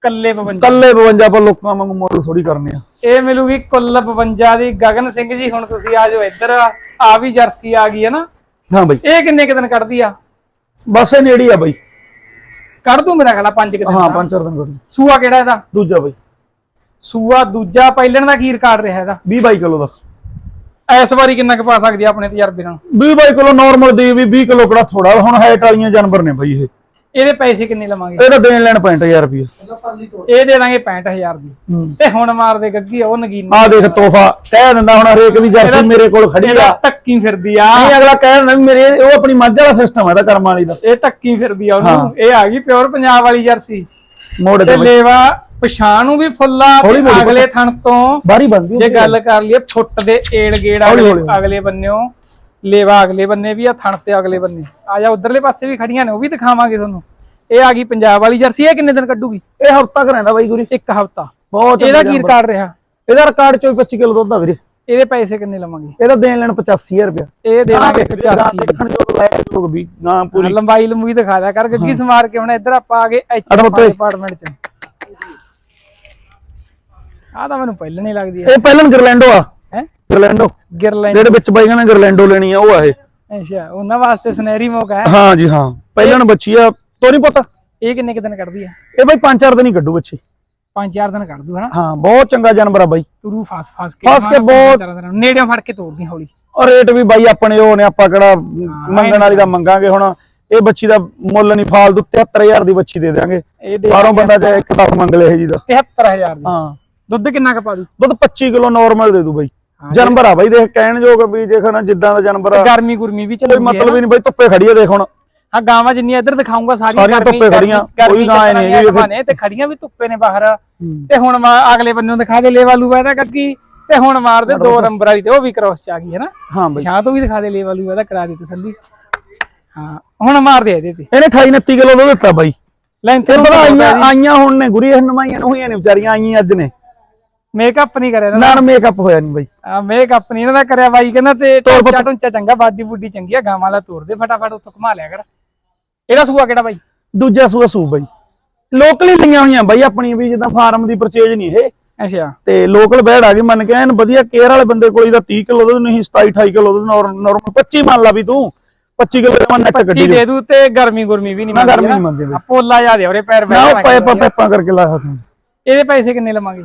ਕੱਲੇ 52 ਕੱਲੇ 52 ਪਰ ਲੋਕਾਂ ਵਾਂਗੂ ਮੁੱਲ ਥੋੜੀ ਕਰਨੇ ਆ। ਇਹ ਮਿਲੂਗੀ ਕੁੱਲ 52 ਦੀ। ਗਗਨ ਸਿੰਘ ਜੀ ਹੁਣ ਤੁਸੀਂ ਆ ਜਾਓ ਇੱਧਰ। ਆ ਵੀ ਜਰਸੀ ਆ ਗਈ ਹੈ ਨਾ। ਹਾਂ ਬਾਈ। ਇਹ ਕਿੰਨੇ ਕੁ ਦਿਨ ਕੱਢਦੀ ਆ? ਬਸ ਇਹ ਨੇੜੇ ਆ ਬਾਈ। ਕੱਢ ਦੂੰ ਮੇਰਾ ਖਲਾ ਪੰਜ ਕੁ ਦਿਨ ਹਾਂ। ਪੰਜ ਚਾਰ ਦਿਨ ਕਰ ਸੂਆ ਕਿਹੜਾ ਇਹਦਾ? ਦੂਜਾ ਬਾਈ। ਸੂਆ ਦੂਜਾ ਪਹਿਲਣ ਦਾ ਕੀ ਰਿਕਾਰਡ ਰਿਹਾ ਇਹਦਾ। 20 22 ਕਿਲੋ ਦਾ। ਇਸ ਵਾਰੀ ਕਿੰਨਾ ਕੁ ਪਾ ਸਕਦੀ ਆ ਆਪਣੇ ਤਜਰਬੇ ਨਾਲ? 20 22 ਕਿਲੋ ਨਾਰਮਲ ਦੀ ਵੀ 20 ਕਿਲੋ ਕਿਹੜਾ ਥੋੜਾ ਹੁਣ ਹਾਈਟ ਵਾਲੀਆਂ ਜਾਨਵਰ ਨੇ ਬਾਈ ਇਹ। ਇਹਦੇ ਪੈਸੇ ਕਿੰਨੇ ਲਵਾਂਗੇ? ਇਹਦਾ ਦੇਣ ਲੈਣ 65000 ਰੁਪਏ ਇਹ ਦੇ ਦਾਂਗੇ 65000 ਦੀ। ਤੇ ਹੁਣ ਮਾਰਦੇ ਗੱਗੀ ਉਹ ਨਗੀਨ। ਆ ਦੇਖ ਤੋਹਫਾ ਕਹਿ ਦਿੰਦਾ ਹੁਣ ਹਰੇਕ ਵੀ ਜਰਸੀ ਮੇਰੇ ਕੋਲ ਖੜੀ ਆ। ਧੱਕੀ ਫਿਰਦੀ ਆ। ਨਹੀਂ ਅਗਲਾ ਕਹਿ ਦਿੰਦਾ ਵੀ ਮੇਰੇ ਉਹ ਆਪਣੀ ਮੱਝ ਵਾਲਾ ਸਿਸਟਮ ਹੈ ਇਹਦਾ ਕਰਮ ਵਾਲੀ ਦਾ। ਇਹ ਧੱਕੀ ਫਿਰਦੀ ਆ ਉਹਨੂੰ। ਇਹ ਆ ਗਈ ਪਿਓਰ ਪੰਜਾਬ ਵਾਲੀ ਜਰਸੀ। ਮੋੜ ਦੇ ਲੇਵਾ ਪਛਾਣ ਨੂੰ ਵੀ ਫੁੱਲਾ ਅਗਲੇ ਥਣ ਤੋਂ ਬਾਰੀ ਬੰਦੀ ਜੇ ਗੱਲ ਕਰ ਲਈਏ ਫੁੱਟ ਦੇ ਏੜ ਗੇੜ। ਅਗਲੇ ਬੰਨਿਓ। ਲੇਵਾ ਅਗਲੇ ਬੰਨੇ ਵੀ ਆ ਥਣ ਤੇ ਅਗਲੇ ਬੰਨੇ। ਆ ਜਾ ਉਧਰਲੇ ਪਾਸੇ ਵੀ ਖੜੀਆਂ ਨੇ ਉਹ ਵੀ ਦਿਖਾਵਾਂਗੇ ਤੁਹਾਨੂੰ। ਇਹ ਆ ਗਈ ਪੰਜਾਬ ਵਾਲੀ ਜਰਸੀ ਇਹ ਕਿੰਨੇ ਦਿਨ ਕੱਢੂਗੀ? ਇਹ ਹਫਤਾ ਕਰਾਂਦਾ ਬਾਈ ਗੁਰੀ। ਇੱਕ ਹਫਤਾ। ਬਹੁਤ ਇਹਦਾ ਕੀ। ਰਿਕਾਰਡ ਰਿਹਾ? ਇਹਦਾ ਰਿਕਾਰਡ 24 25 ਕਿਲੋ ਦੁੱਧ ਆ ਵੀਰੇ। ਇਹਦੇ ਪੈਸੇ ਕਿੰਨੇ ਲਵਾਂਗੇ? ਇਹਦਾ ਦੇਣ ਲੈਣ 85000 ਰੁਪਏ ਇਹ ਦੇਵਾਂਗੇ 85 ਦੇਖਣ ਜੋ ਲੈ ਲੋਕ ਵੀ ਨਾ ਪੂਰੀ। ਲੰਬਾਈ ਲੰਬੂਈ ਦਿਖਾ ਦਿਆ ਕਰ ਗੱਗੀ ਸਮਾਰ ਕੇ ਹੁਣ ਇੱਧਰ ਆਪਾਂ ਆ ਗਏ ਐਚ। ਡਿਪਾਰਟਮੈਂਟ ਚ। ਆ ਤਾਂ ਮੈਨੂੰ ਪਹਿਲਾਂ ਨਹੀਂ ਲੱਗਦੀ ਇਹ ਪਹਿਲਾਂ ਗਰਲੈਂਡੋ ਆ। ਗਰਲੈਂਡੋ। ਗਿਰਲੈਂਡ। ਜਿਹੜੇ ਵਿੱਚ ਬਾਈਆਂ ਨੇ ਗਰਲੈਂਡੋ ਲੈਣੀ ਆ ਉਹ ਆ ਇਹ। ਅੱਛਾ ਉਹਨਾਂ ਵਾਸਤੇ ਸੁਨਹਿਰੀ ਮੌਕਾ ਹੈ। ਹਾਂ ਜੀ ਹਾਂ। ਪਹਿਲਾਂ ਬੱਚੀ ਆ ਤੋਰੀ ਪੁੱਤ। ਇਹ ਕਿੰਨੇ ਕੁ ਦਿਨ ਕੱਢਦੀ ਆ? ਇਹ ਬਾਈ ਪੰਜ ਚਾਰ ਦਿਨ ਹੀ ਕੱਢੂ ਬੱਚੀ। ਪੰਜ ਚਾਰ ਦਿਨ ਕੱਢ ਦੂ ਹਨਾ? ਹਾਂ ਬਹੁਤ ਚੰਗਾ ਜਾਨਵਰ ਆ ਬਾਈ। ਤੁਰੂ ਫਾਸ ਫਾਸ ਕੇ। ਫਸ ਕੇ ਬਹੁਤ- ਨੂੰ। ਨੇੜਿਓਂ ਫੜ ਕੇ ਤੋੜਦੀ ਹੌਲੀ। ਔਰ ਰੇਟ ਵੀ ਬਾਈ ਆਪਣੇ ਉਹ ਨੇ ਆਪਾਂ ਕਿਹੜਾ ਮੰਗਣ ਵਾਲੀ ਦਾ ਮੰਗਾਂਗੇ ਹੁਣ। ਇਹ ਬੱਚੀ ਦਾ ਮੁੱਲ ਨਹੀਂ ਫਾਲਤੂ 73000 ਦੀ ਬੱਚੀ ਦੇ ਦਿਆਂਗੇ। ਇਹ ਦੇ ਬਾਹਰੋਂ ਬੰਦਾ ਚਾਹੇ ਇੱਕ ਦਸ ਮੰਗ ਲੇ ਇਹ ਜੀ ਦਾ। 73000 ਦੀ। ਹਾਂ। ਦੁੱਧ ਕਿੰਨਾ ਕ ਪਾ ਦੂ? ਦੁੱਧ 25 ਕਿਲੋ ਨਾਰਮਲ ਦੇ ਦੂ ਬਾਈ। ਜਾਨਵਰ ਆ ਬਾਈ ਦੇਖ ਕਹਿਣ ਜੋਗ ਵੀ ਦੇਖ ਨਾ ਜਿੱਦਾਂ ਦਾ ਜਾਨਵਰ ਆ। ਗਰਮੀ ਗੁਰਮੀ ਵੀ ਕੋਈ ਚੱਲੂਗੀ ਮਤਲਬ ਹੀ ਨਹੀਂ ਬਾਈ ਧੁੱਪੇ ਖੜੀ ਆ ਦੇਖ ਹੁਣ। ਹਾਂ ਗਾਵਾਂ ਜਿੰਨੀਆਂ ਇੱਧਰ ਦਿਖਾਉਂਗਾ ਸਾਰੀਆਂ ਗਰਮੀ- ਧੁੱਪੇ ਖੜੀਆਂ, ਕੋਈ ਗਾਂ ਨਹੀਂ ਇੱਥੇ। ਨੇ ਤੇ ਖੜੀਆਂ ਵੀ ਧੁੱਪੇ ਨੇ ਬਾਹਰ। ਤੇ ਹੁਣ ਅਗਲੇ ਬੰਨੋਂ ਦਿਖਾ ਦੇ ਲੇਵਾਲੂ ਇਹਦਾ ਕੱਕੀ ਤੇ ਹੁਣ ਮਾਰ ਦੇ ਦੋ ਨੰਬਰ ਵਾਲੀ ਤੇ ਉਹ ਵੀ ਕ੍ਰੋਸ ਚ ਆ ਗਈ ਹੈ ਨਾ ਹਾਂ ਬਾਈ। ਛਾਂ ਤੋਂ ਵੀ ਦਿਖਾ ਦੇ ਲੇਵਾਲੂ ਇਹਦਾ ਕਰਾ ਦੇ ਤਸੱਲੀ। ਹਾਂ ਹੁਣ ਮਾਰ ਦੇ ਇਹਦੇ ਤੇ। ਇਹਨੇ 28 29 ਕਿਲੋ ਦੁੱਧ ਦਿੱਤਾ ਬਾਈ। ਲੈਂਥ ਤੇ ਵਧਾਈਆਂ ਆਈਆਂ ਹੁਣ ਨੇ ਗੁਰੀ ਹਨਮਾਈਆਂ ਨੂੰ ਹੋਈਆਂ ਨੇ ਵਿਚਾਰੀਆਂ ਆਈਆਂ ਅੱਜ ਨੇ। ਮੇਕਅਪ ਨਹੀਂ ਕਰਿਆ ਇਹਨਾਂ ਨਾ। ਮੇਕਅਪ ਹੋਇਆ ਨਹੀਂ ਬਾਈ। ਦਾ ਮੇਕਅਪ ਨਹੀਂ ਇਹਨਾਂ ਦਾ ਕਰਿਆ ਬਾਈ ਕਹਿੰਦਾ ਤੇ ਟੋਚਾ ਟੁੰਚਾ ਚੰਗਾ ਬਾਡੀ ਬੁੱਡੀ ਚੰਗੀ ਆ ਗਾਵਾਂ ਵਾਲਾ ਤੋਰ ਦੇ ਫਟਾਫਟ ਉੱਥੋਂ ਘੁਮਾ ਲਿਆ ਕਰ। ਇਹਦਾ ਸੂਆ ਕਿਹੜਾ ਬਾਈ? ਦੂਜਾ ਸੂਆ ਸੂ ਬਾਈ। ਲੋਕਲੀ ਲਈਆਂ ਹੋਈਆਂ ਬਾਈ ਆਪਣੀ ਵੀ ਜਿੱਦਾਂ ਫਾਰਮ ਦੀ ਪਰਚੇਜ ਨਹੀਂ ਇਹ। ਅੱਛਾ। ਤੇ ਲੋਕਲ ਬੈੜ ਆ ਗਈ ਮੰਨ ਕੇ ਐਨ ਵਧੀਆ ਕੇਅਰ ਵਾਲੇ ਬੰਦੇ ਕੋਲ ਇਹਦਾ 30 ਕਿਲੋ ਦੁੱਧ ਨਹੀਂ 27 28 ਕਿਲੋ ਦੁੱਧ ਨਾਰਮਲ 25 ਮੰਨ ਲਾ ਵੀ ਤੂੰ। 25 ਕਿਲੋ ਦਾ ਨੈਟ ਗੱਡੀ ਦੇ ਦੂ ਤੇ ਗਰਮੀ ਗੁਰਮੀ ਵੀ ਨਹੀਂ ਨਾ ਮੰਨਦੀ ਗਰਮੀ ਨਾ। ਨਹੀਂ ਮੰਨਦੀ ਬਈ। ਆ ਪੋਲਾ ਜਾ ਦੇ ਉਹਰੇ ਪੈਰ ਨਾ ਬੈਠਾ ਉਹ ਪਾਈਪਾਂ ਪਾਈਪਾਂ ਕਰਕੇ ਲਾਇਆ ਤੂੰ ਇਹਦੇ ਪੈਸੇ ਕਿੰਨੇ ਲਵਾਂਗੇ?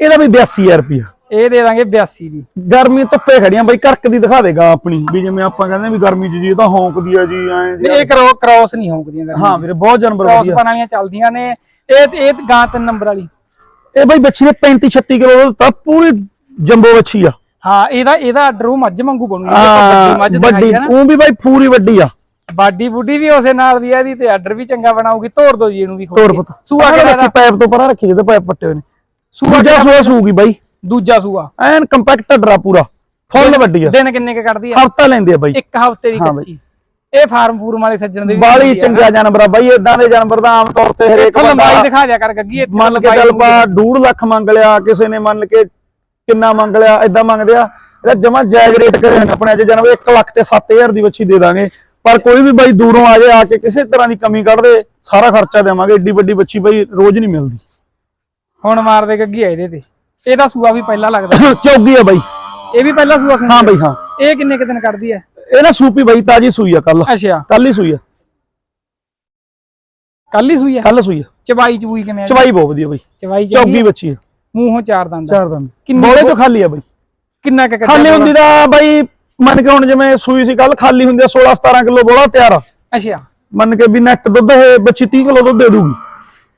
ਇਹਦਾ ਵੀ 82000 ਰੁਪਿਆ ਇਹ ਦੇ ਦਾਂਗੇ 82 ਦੀ। ਗਰਮੀ ਧੁੱਪੇ ਖੜੀਆਂ ਬਾਈ ਕਰਕ ਦੀ ਦਿਖਾ ਦੇਗਾ ਆਪਣੀ। ਵੀ ਜਿਵੇਂ ਆਪਾਂ ਕਹਿੰਦੇ ਵੀ ਗਰਮੀ ਚ ਜੀ ਇਹ ਤਾਂ ਹੌਂਕਦੀ ਆ ਜੀ ਐਂ ਜੀ ਇਹ ਕਰੋ ਕ੍ਰਾਸ ਨਹੀਂ ਹੋਊਗੀਆਂ ਗਰਮੀ ਹਾਂ ਵੀਰੇ ਬਹੁਤ ਜਾਨਵਰ ਕ੍ਰਾਸ ਵਧੀਆ। ਬਣ ਵਾਲੀਆਂ ਚੱਲਦੀਆਂ ਨੇ। ਇਹ ਤੇ- ਇਹ ਤੇ ਗਾਂ ਤਿੰਨ ਨੰਬਰ ਵਾਲੀ। ਇਹ ਬਾਈ ਬੱਚੀ ਨੇ 35 36 ਕਿਲੋ ਦਿੱਤਾ ਪੂਰੀ ਜੰਬੋ ਬੱਚੀ ਆ। ਹਾਂ ਇਹਦਾ ਇਹਦਾ ਆਰਡਰ ਉਹ ਮੱਝ ਵਾਂਗੂ ਬਣੂਗੀ ਹਾਂ ਮੱਝ ਵੱਡੀ ਦਿਖਾਈ ਹੈ ਨਾ। ਉਹ ਵੀ ਬਾਈ ਪੂਰੀ ਵੱਡੀ ਆ। ਬਾਡੀ ਬੁੱਡੀ ਵੀ ਉਸੇ ਨਾਲ ਦੀ ਆ ਇਹਦੀ ਤੇ ਆਰਡਰ ਵੀ ਚੰਗਾ ਬਣਾਉਗੀ ਤੋੜ ਦੋ ਜੀ ਇਹਨੂੰ ਵੀ ਖੋਲ ਤੋੜ ਕੇ। ਪੁੱਤ। ਸੂਆ ਕਿਹੜਾ ਰੱਖੀ ਪਾਈਪ ਤੋਂ ਪਰਾਂ ਰੱਖੀ ਜਿਹਦੇ ਪਾਈਪ ਪੱਟੇ ਹੋਏ ਨੇ। ਸੂਆ ਦੂਜਾ ਸੂਆ ਸੂਗੀ ਬਾਈ। ਦੂਜਾ ਸੂਆ। ਐਨ ਕੰਪੈਕਟ ਡਰਾ ਪੂਰਾ। ਫੁੱਲ ਵੱਡੀ ਆ। ਦਿਨ ਕਿੰਨੇ ਕ ਕੱਢਦੀ ਆ? ਹਫਤਾ ਲੈਂਦੇ ਆ ਬਾਈ। ਇੱਕ ਹਫ਼ਤੇ ਦੀ ਕੱਚੀ। ਇਹ ਫਾਰਮ ਫੂਰਮ ਵਾਲੇ ਸੱਜਣ ਦੇ ਬਾਲੀ। ਚੰਗਾ ਜਾਨਵਰ ਆ ਬਾਈ ਇਦਾਂ ਦੇ ਜਾਨਵਰ ਦਾ ਆਮ ਤੌਰ ਤੇ ਹਰੇਕ ਬੰਦਾ ਲੰਬਾਈ ਦਿਖਾ ਦਿਆ ਕਰ ਗੱਗੀ ਇੱਥੇ ਮੰਨ ਕੇ ਚੱਲ ਪਾ 2 ਲੱਖ ਮੰਗ ਲਿਆ ਕਿਸੇ ਨੇ ਮੰਨ ਕੇ ਕਿੰਨਾ ਮੰਗ ਲਿਆ ਇਦਾਂ ਮੰਗਦੇ ਆ। ਇਹਦਾ ਜਮਾ ਜਾਇਜ਼ ਰੇਟ ਕਰੇ ਨੇ ਆਪਣੇ ਅੱਜ ਜਾਨਵਰ 1 ਲੱਖ ਤੇ 7000 ਦੀ ਬੱਚੀ ਦੇ ਦਾਂਗੇ। ਪਰ ਕੋਈ ਵੀ ਬਾਈ ਦੂਰੋਂ ਆ ਜਾਏ ਆ ਕੇ ਕਿਸੇ ਤਰ੍ਹਾਂ ਦੀ ਕਮੀ ਕੱਢ ਦੇ ਸਾਰਾ ਖਰਚਾ ਦੇਵਾਂਗੇ ਏਡੀ ਵੱਡੀ ਬੱਚੀ ਬਾਈ ਰੋਜ਼ ਨਹੀਂ ਮਿਲਦੀ। ਹੁਣ ਮਾਰਦੇ ਗੱਗੀ ਆ ਇਹਦੇ ਤੇ। ਇਹਦਾ ਸੂਆ ਵੀ ਪਹਿਲਾਂ ਲੱਗਦਾ। ਚੌਗੀ ਆ ਬਾਈ। ਇਹ ਵੀ ਪਹਿਲਾਂ ਸੂਆ ਹਾਂ ਬਾਈ ਹਾਂ। ਇਹ ਕਿੰਨੇ ਕੁ ਦਿਨ ਕੱਢਦੀ ਹੈ ਇਹ ਨਾ ਸੂਪੀ ਬਾਈ ਤਾਜੀ ਸੂਈ ਆ ਕੱਲ ਅੱਛਾ। ਕੱਲ ਹੀ ਸੂਈ ਆ। ਕੱਲ ਹੀ ਸੂਈ ਹੈ ਕੱਲ ਸੂਈ ਆ। ਚਬਾਈ ਚਬੂਈ ਕਿਵੇਂ ਆ ਚਵਾਈ ਬਹੁਤ ਵਧੀਆ ਬਾਈ। ਚਬਾਈ ਚੌਗੀ ਬੱਚੀ ਆ। ਮੂੰਹੋਂ ਚਾਰ ਦੰਦ ਆ। ਚਾਰ ਦੰਦ। ਕਿੰਨੀ ਬੋਲੇ ਤੋਂ ਖਾਲੀ ਆ ਬਾਈ। ਕਿੰਨਾ ਕੁ ਖਾਲੀ ਹੁੰਦੀ ਤਾਂ ਬਾਈ ਮੰਨ ਕੇ ਹੁਣ ਜਿਵੇਂ ਸੂਈ ਸੀ ਕੱਲ ਖਾਲੀ ਹੁੰਦੀ ਆ 16 17 ਕਿਲੋ ਬੋਲਾ ਤਿਆਰ ਆ। ਅੱਛਾ। ਮੰਨ ਕੇ ਵੀ ਨੈਟ ਦੁੱਧ ਇਹ ਬੱਚੀ 30 ਕਿਲੋ ਦੁੱਧ ਦੇ ਦੂਗੀ।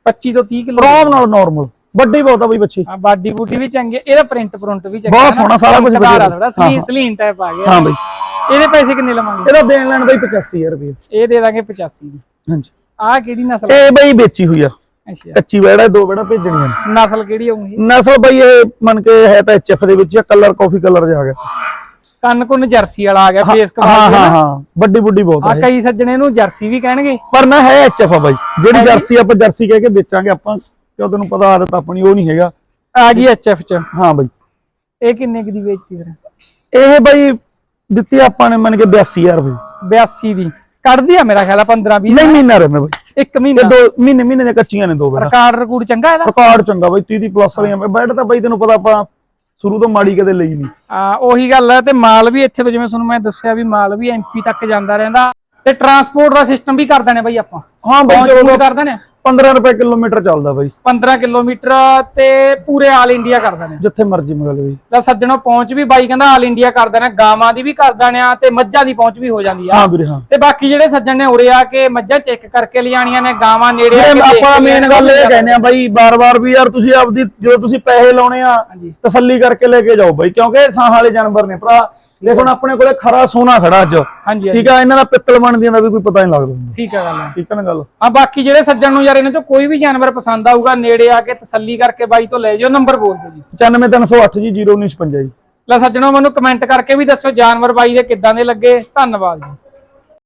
25 ਤੋਂ 30 ਕਿਲੋ ਆਰਾਮ ਨਾਲ ਨਾਰਮਲ ਵੱਡੀ ਬਹੁਤ ਆ ਬਈ ਬੱਚੀ। ਆ ਬਾਡੀ ਬੂਟੀ ਵੀ ਚੰਗੀ ਹੈ, ਇਹਦਾ ਪ੍ਰਿੰਟ ਪ੍ਰਿੰਟ ਵੀ ਚੰਗਾ ਬਹੁਤ ਹੈ। ਸੋਹਣਾ, ਸਾਰਾ ਕੁਝ ਆ ਵਧੀਆ। ਥੋੜਾ ਹਾਂ, ਸਲੀਨ ਹਾਂ। ਸਲੀਨ ਟਾਈਪ ਆ ਗਿਆ। ਹਾਂ ਬਈ। ਇਹਦੇ ਪੈਸੇ ਕਿੰਨੇ ਲਵਾਂਗੇ? ਇਹਦਾ ਦੇਣ ਲੈਣ ਹੀ 85000 ਰੁਪਏ ਇਹ ਦੇ ਦਾਂਗੇ 85 ਦੀ। ਹਾਂਜੀ। ਆਹ ਕਿਹੜੀ ਨਸਲ ਹੈ? ਇਹ ਬਈ ਵੇਚੀ ਹੋਈ ਆ। ਅੱਛਾ। ਕੱਚੀ ਵੜਾ ਦੋ ਵੜਾ ਭੇਜਣੀਆਂ ਨੇ। ਨਸਲ ਕਿਹੜੀ ਹੋਊਗੀ? ਨਸਲ ਬਈ ਇਹ ਮੰਨ ਕੇ ਹੈ ਤਾਂ ਐਚਐਫ ਦੇ ਵਿੱਚ ਕਲਰ ਕਾਫੀ ਕਲਰ ਆ ਗਿਆ। ਕੰਨ ਕੁੰਨ ਜਰਸੀ ਵਾਲਾ ਆ ਗਿਆ ਫੇਸ ਹਾਂ ਕਵਾਲ ਹਾਂ ਹਾਂ। ਵੱਡੀ ਵੱਡੀ ਬਹੁਤ ਆ ਆ। ਕਈ ਸੱਜਣੇ ਨੂੰ ਜਰਸੀ ਵੀ ਕਹਿਣਗੇ। ਪਰ ਨਾ ਹੈ ਐਚਐਫ ਆ ਬਾਈ। ਜਿਹੜੀ ਜਰਸੀ ਆਪਾਂ ਜਰਸੀ ਕਹਿ ਕੇ ਵੇਚਾਂਗੇ ਆਪਾਂ। ਕਿਉਂ ਤੈਨੂੰ ਪਤਾ ਆਦਤ ਆਪਣੀ ਉਹ ਨਹੀਂ ਹੈਗਾ। ਆ ਗਈ ਐਚਐਫ ਚ। ਹਾਂ ਬਾਈ। ਇਹ ਕਿੰਨੇ ਕੁ ਦੀ ਵੇਚਤੀ ਫਿਰ? ਇਹ ਬਾਈ ਦਿੱਤੀ ਆਪਾਂ ਨੇ ਮੰਨ ਕੇ 82000 ਰੁਪਏ। 82 ਦੀ। ਕੱਢਦੀ ਆ ਮੇਰਾ ਖਿਆਲ ਆ 15 20 ਨਹੀਂ ਮਹੀਨਾ ਰਹਿੰਦਾ ਬਾਈ। ਇੱਕ ਮਹੀਨਾ? ਦੋ ਮਹੀਨੇ ਮਹੀਨੇ ਦੀਆਂ ਕੱਚੀਆਂ ਨੇ ਦੋ ਬੇਟਾ ਰਿਕਾਰਡ ਰਿਕੂਡ ਚੰਗਾ ਇਹਦਾ? ਰਿਕਾਰਡ ਚੰਗਾ ਬਾਈ 30 ਦੀ ਪਲੱਸ ਵਾਲੀਆਂ। ਬੈਡ ਤਾਂ ਬਾਈ ਤੈਨੂੰ ਪਤਾ ਆਪਾਂ ਸ਼ੁਰੂ ਤੋਂ ਮਾੜੀ ਕਦੇ ਲਈ ਨਹੀਂ। ਆ ਉਹੀ ਗੱਲ ਹੈ ਤੇ ਮਾਲ ਵੀ ਇੱਥੇ ਤੋਂ ਜਿਵੇਂ ਤੁਹਾਨੂੰ ਮੈਂ ਦੱਸਿਆ ਵੀ ਮਾਲ ਵੀ ਐਮਪੀ ਤੱਕ ਜਾਂਦਾ ਰਹਿੰਦਾ। ਤੇ ਟਰਾਂਸਪੋਰਟ ਦਾ ਸਿਸਟਮ ਵੀ ਕਰ ਦੇਣੇ ਬਾਈ ਆਪਾਂ। ਹਾਂ ਬਾਈ ਚਲੋ ਕਰ ਦੇਣੇ। 15 ਰੁਪਏ ਕਿਲੋਮੀਟਰ ਚੱਲਦਾ ਬਾਈ। 15 ਕਿਲੋਮੀਟਰ ਤੇ ਪੂਰੇ ਆਲ ਇੰਡੀਆ ਕਰ ਦੇਣੇ। ਜਿੱਥੇ ਮਰਜ਼ੀ ਮੰਗਾ ਲਓ ਲੈ ਸੱਜਣੋ ਪਹੁੰਚ ਵੀ ਬਾਈ ਕਹਿੰਦਾ ਆਲ ਇੰਡੀਆ ਕਰ ਦੇਣਾ ਗਾਵਾਂ ਦੀ ਵੀ ਕਰ ਦੇਣੇ ਆ ਤੇ ਮੱਝਾਂ ਦੀ ਪਹੁੰਚ ਵੀ ਹੋ ਜਾਂਦੀ ਆ। ਹਾਂ ਵੀਰੇ ਹਾਂ। ਤੇ ਬਾਕੀ ਜਿਹੜੇ ਸੱਜਣ ਨੇ ਉਰੇ ਆ ਕੇ ਮੱਝਾਂ ਚੈੱਕ ਕਰਕੇ ਲਿਆਣੀਆਂ ਨੇ ਗਾਵਾਂ ਨੇੜੇ ਆ ਕੇ ਆਪਾਂ ਮੇਨ ਗੱਲ ਇਹ। ਕਹਿੰਦੇ ਆ ਬਾਈ ਬਾਰ-ਬਾਰ ਵੀ ਯਾਰ ਤੁਸੀਂ ਆਪਦੀ ਜਦੋਂ ਤੁਸੀਂ ਪੈਸੇ ਲਾਉਣੇ ਆ ਤਸੱਲੀ ਕਰਕੇ ਲੈ ਕੇ ਜਾਓ ਬਾਈ ਕਿਉਂਕਿ ਸਾਹ ਵਾਲੇ ਜਾਨਵਰ ਨੇ ਭਰਾ। ਦੇਖੋ ਹੁਣ ਆਪਣੇ ਕੋਲੇ ਖਰਾ ਸੋਨਾ ਖੜਾ ਅੱਜ। ਹਾਂਜੀ ਠੀਕ ਆ ਇਹਨਾਂ ਦਾ ਪਿੱਤਲ ਬਣਦੀਆਂ ਦਾ ਵੀ ਕੋਈ ਪਤਾ ਨਹੀਂ ਲੱਗਦਾ। ਠੀਕ ਹੈ ਗੱਲ ਠੀਕ ਹੈ ਨਾ ਗੱਲ? ਆ ਬਾਕੀ ਜਿਹੜੇ ਸੱਜਣ ਨੂੰ ਯਾਰ ਇਹਨਾਂ ਚੋਂ ਕੋਈ ਵੀ ਜਾਨਵਰ ਪਸੰਦ ਆਊਗਾ ਨੇੜੇ ਆ ਕੇ ਤਸੱਲੀ ਕਰਕੇ ਬਾਈ ਤੋਂ ਲੈ ਜਾਓ ਨੰਬਰ ਬੋਲ ਦਿਓ ਜੀ। 94308 ਜੀ 0955 ਜੀ। ਲੈ ਸੱਜਣੋ ਮੈਨੂੰ ਕਮੈਂਟ ਕਰਕੇ ਵੀ ਦੱਸੋ ਜਾਨਵਰ ਬਾਈ ਦੇ ਕਿੱਦਾਂ ਦੇ ਲੱਗੇ। ਧੰਨਵਾਦ ਜੀ।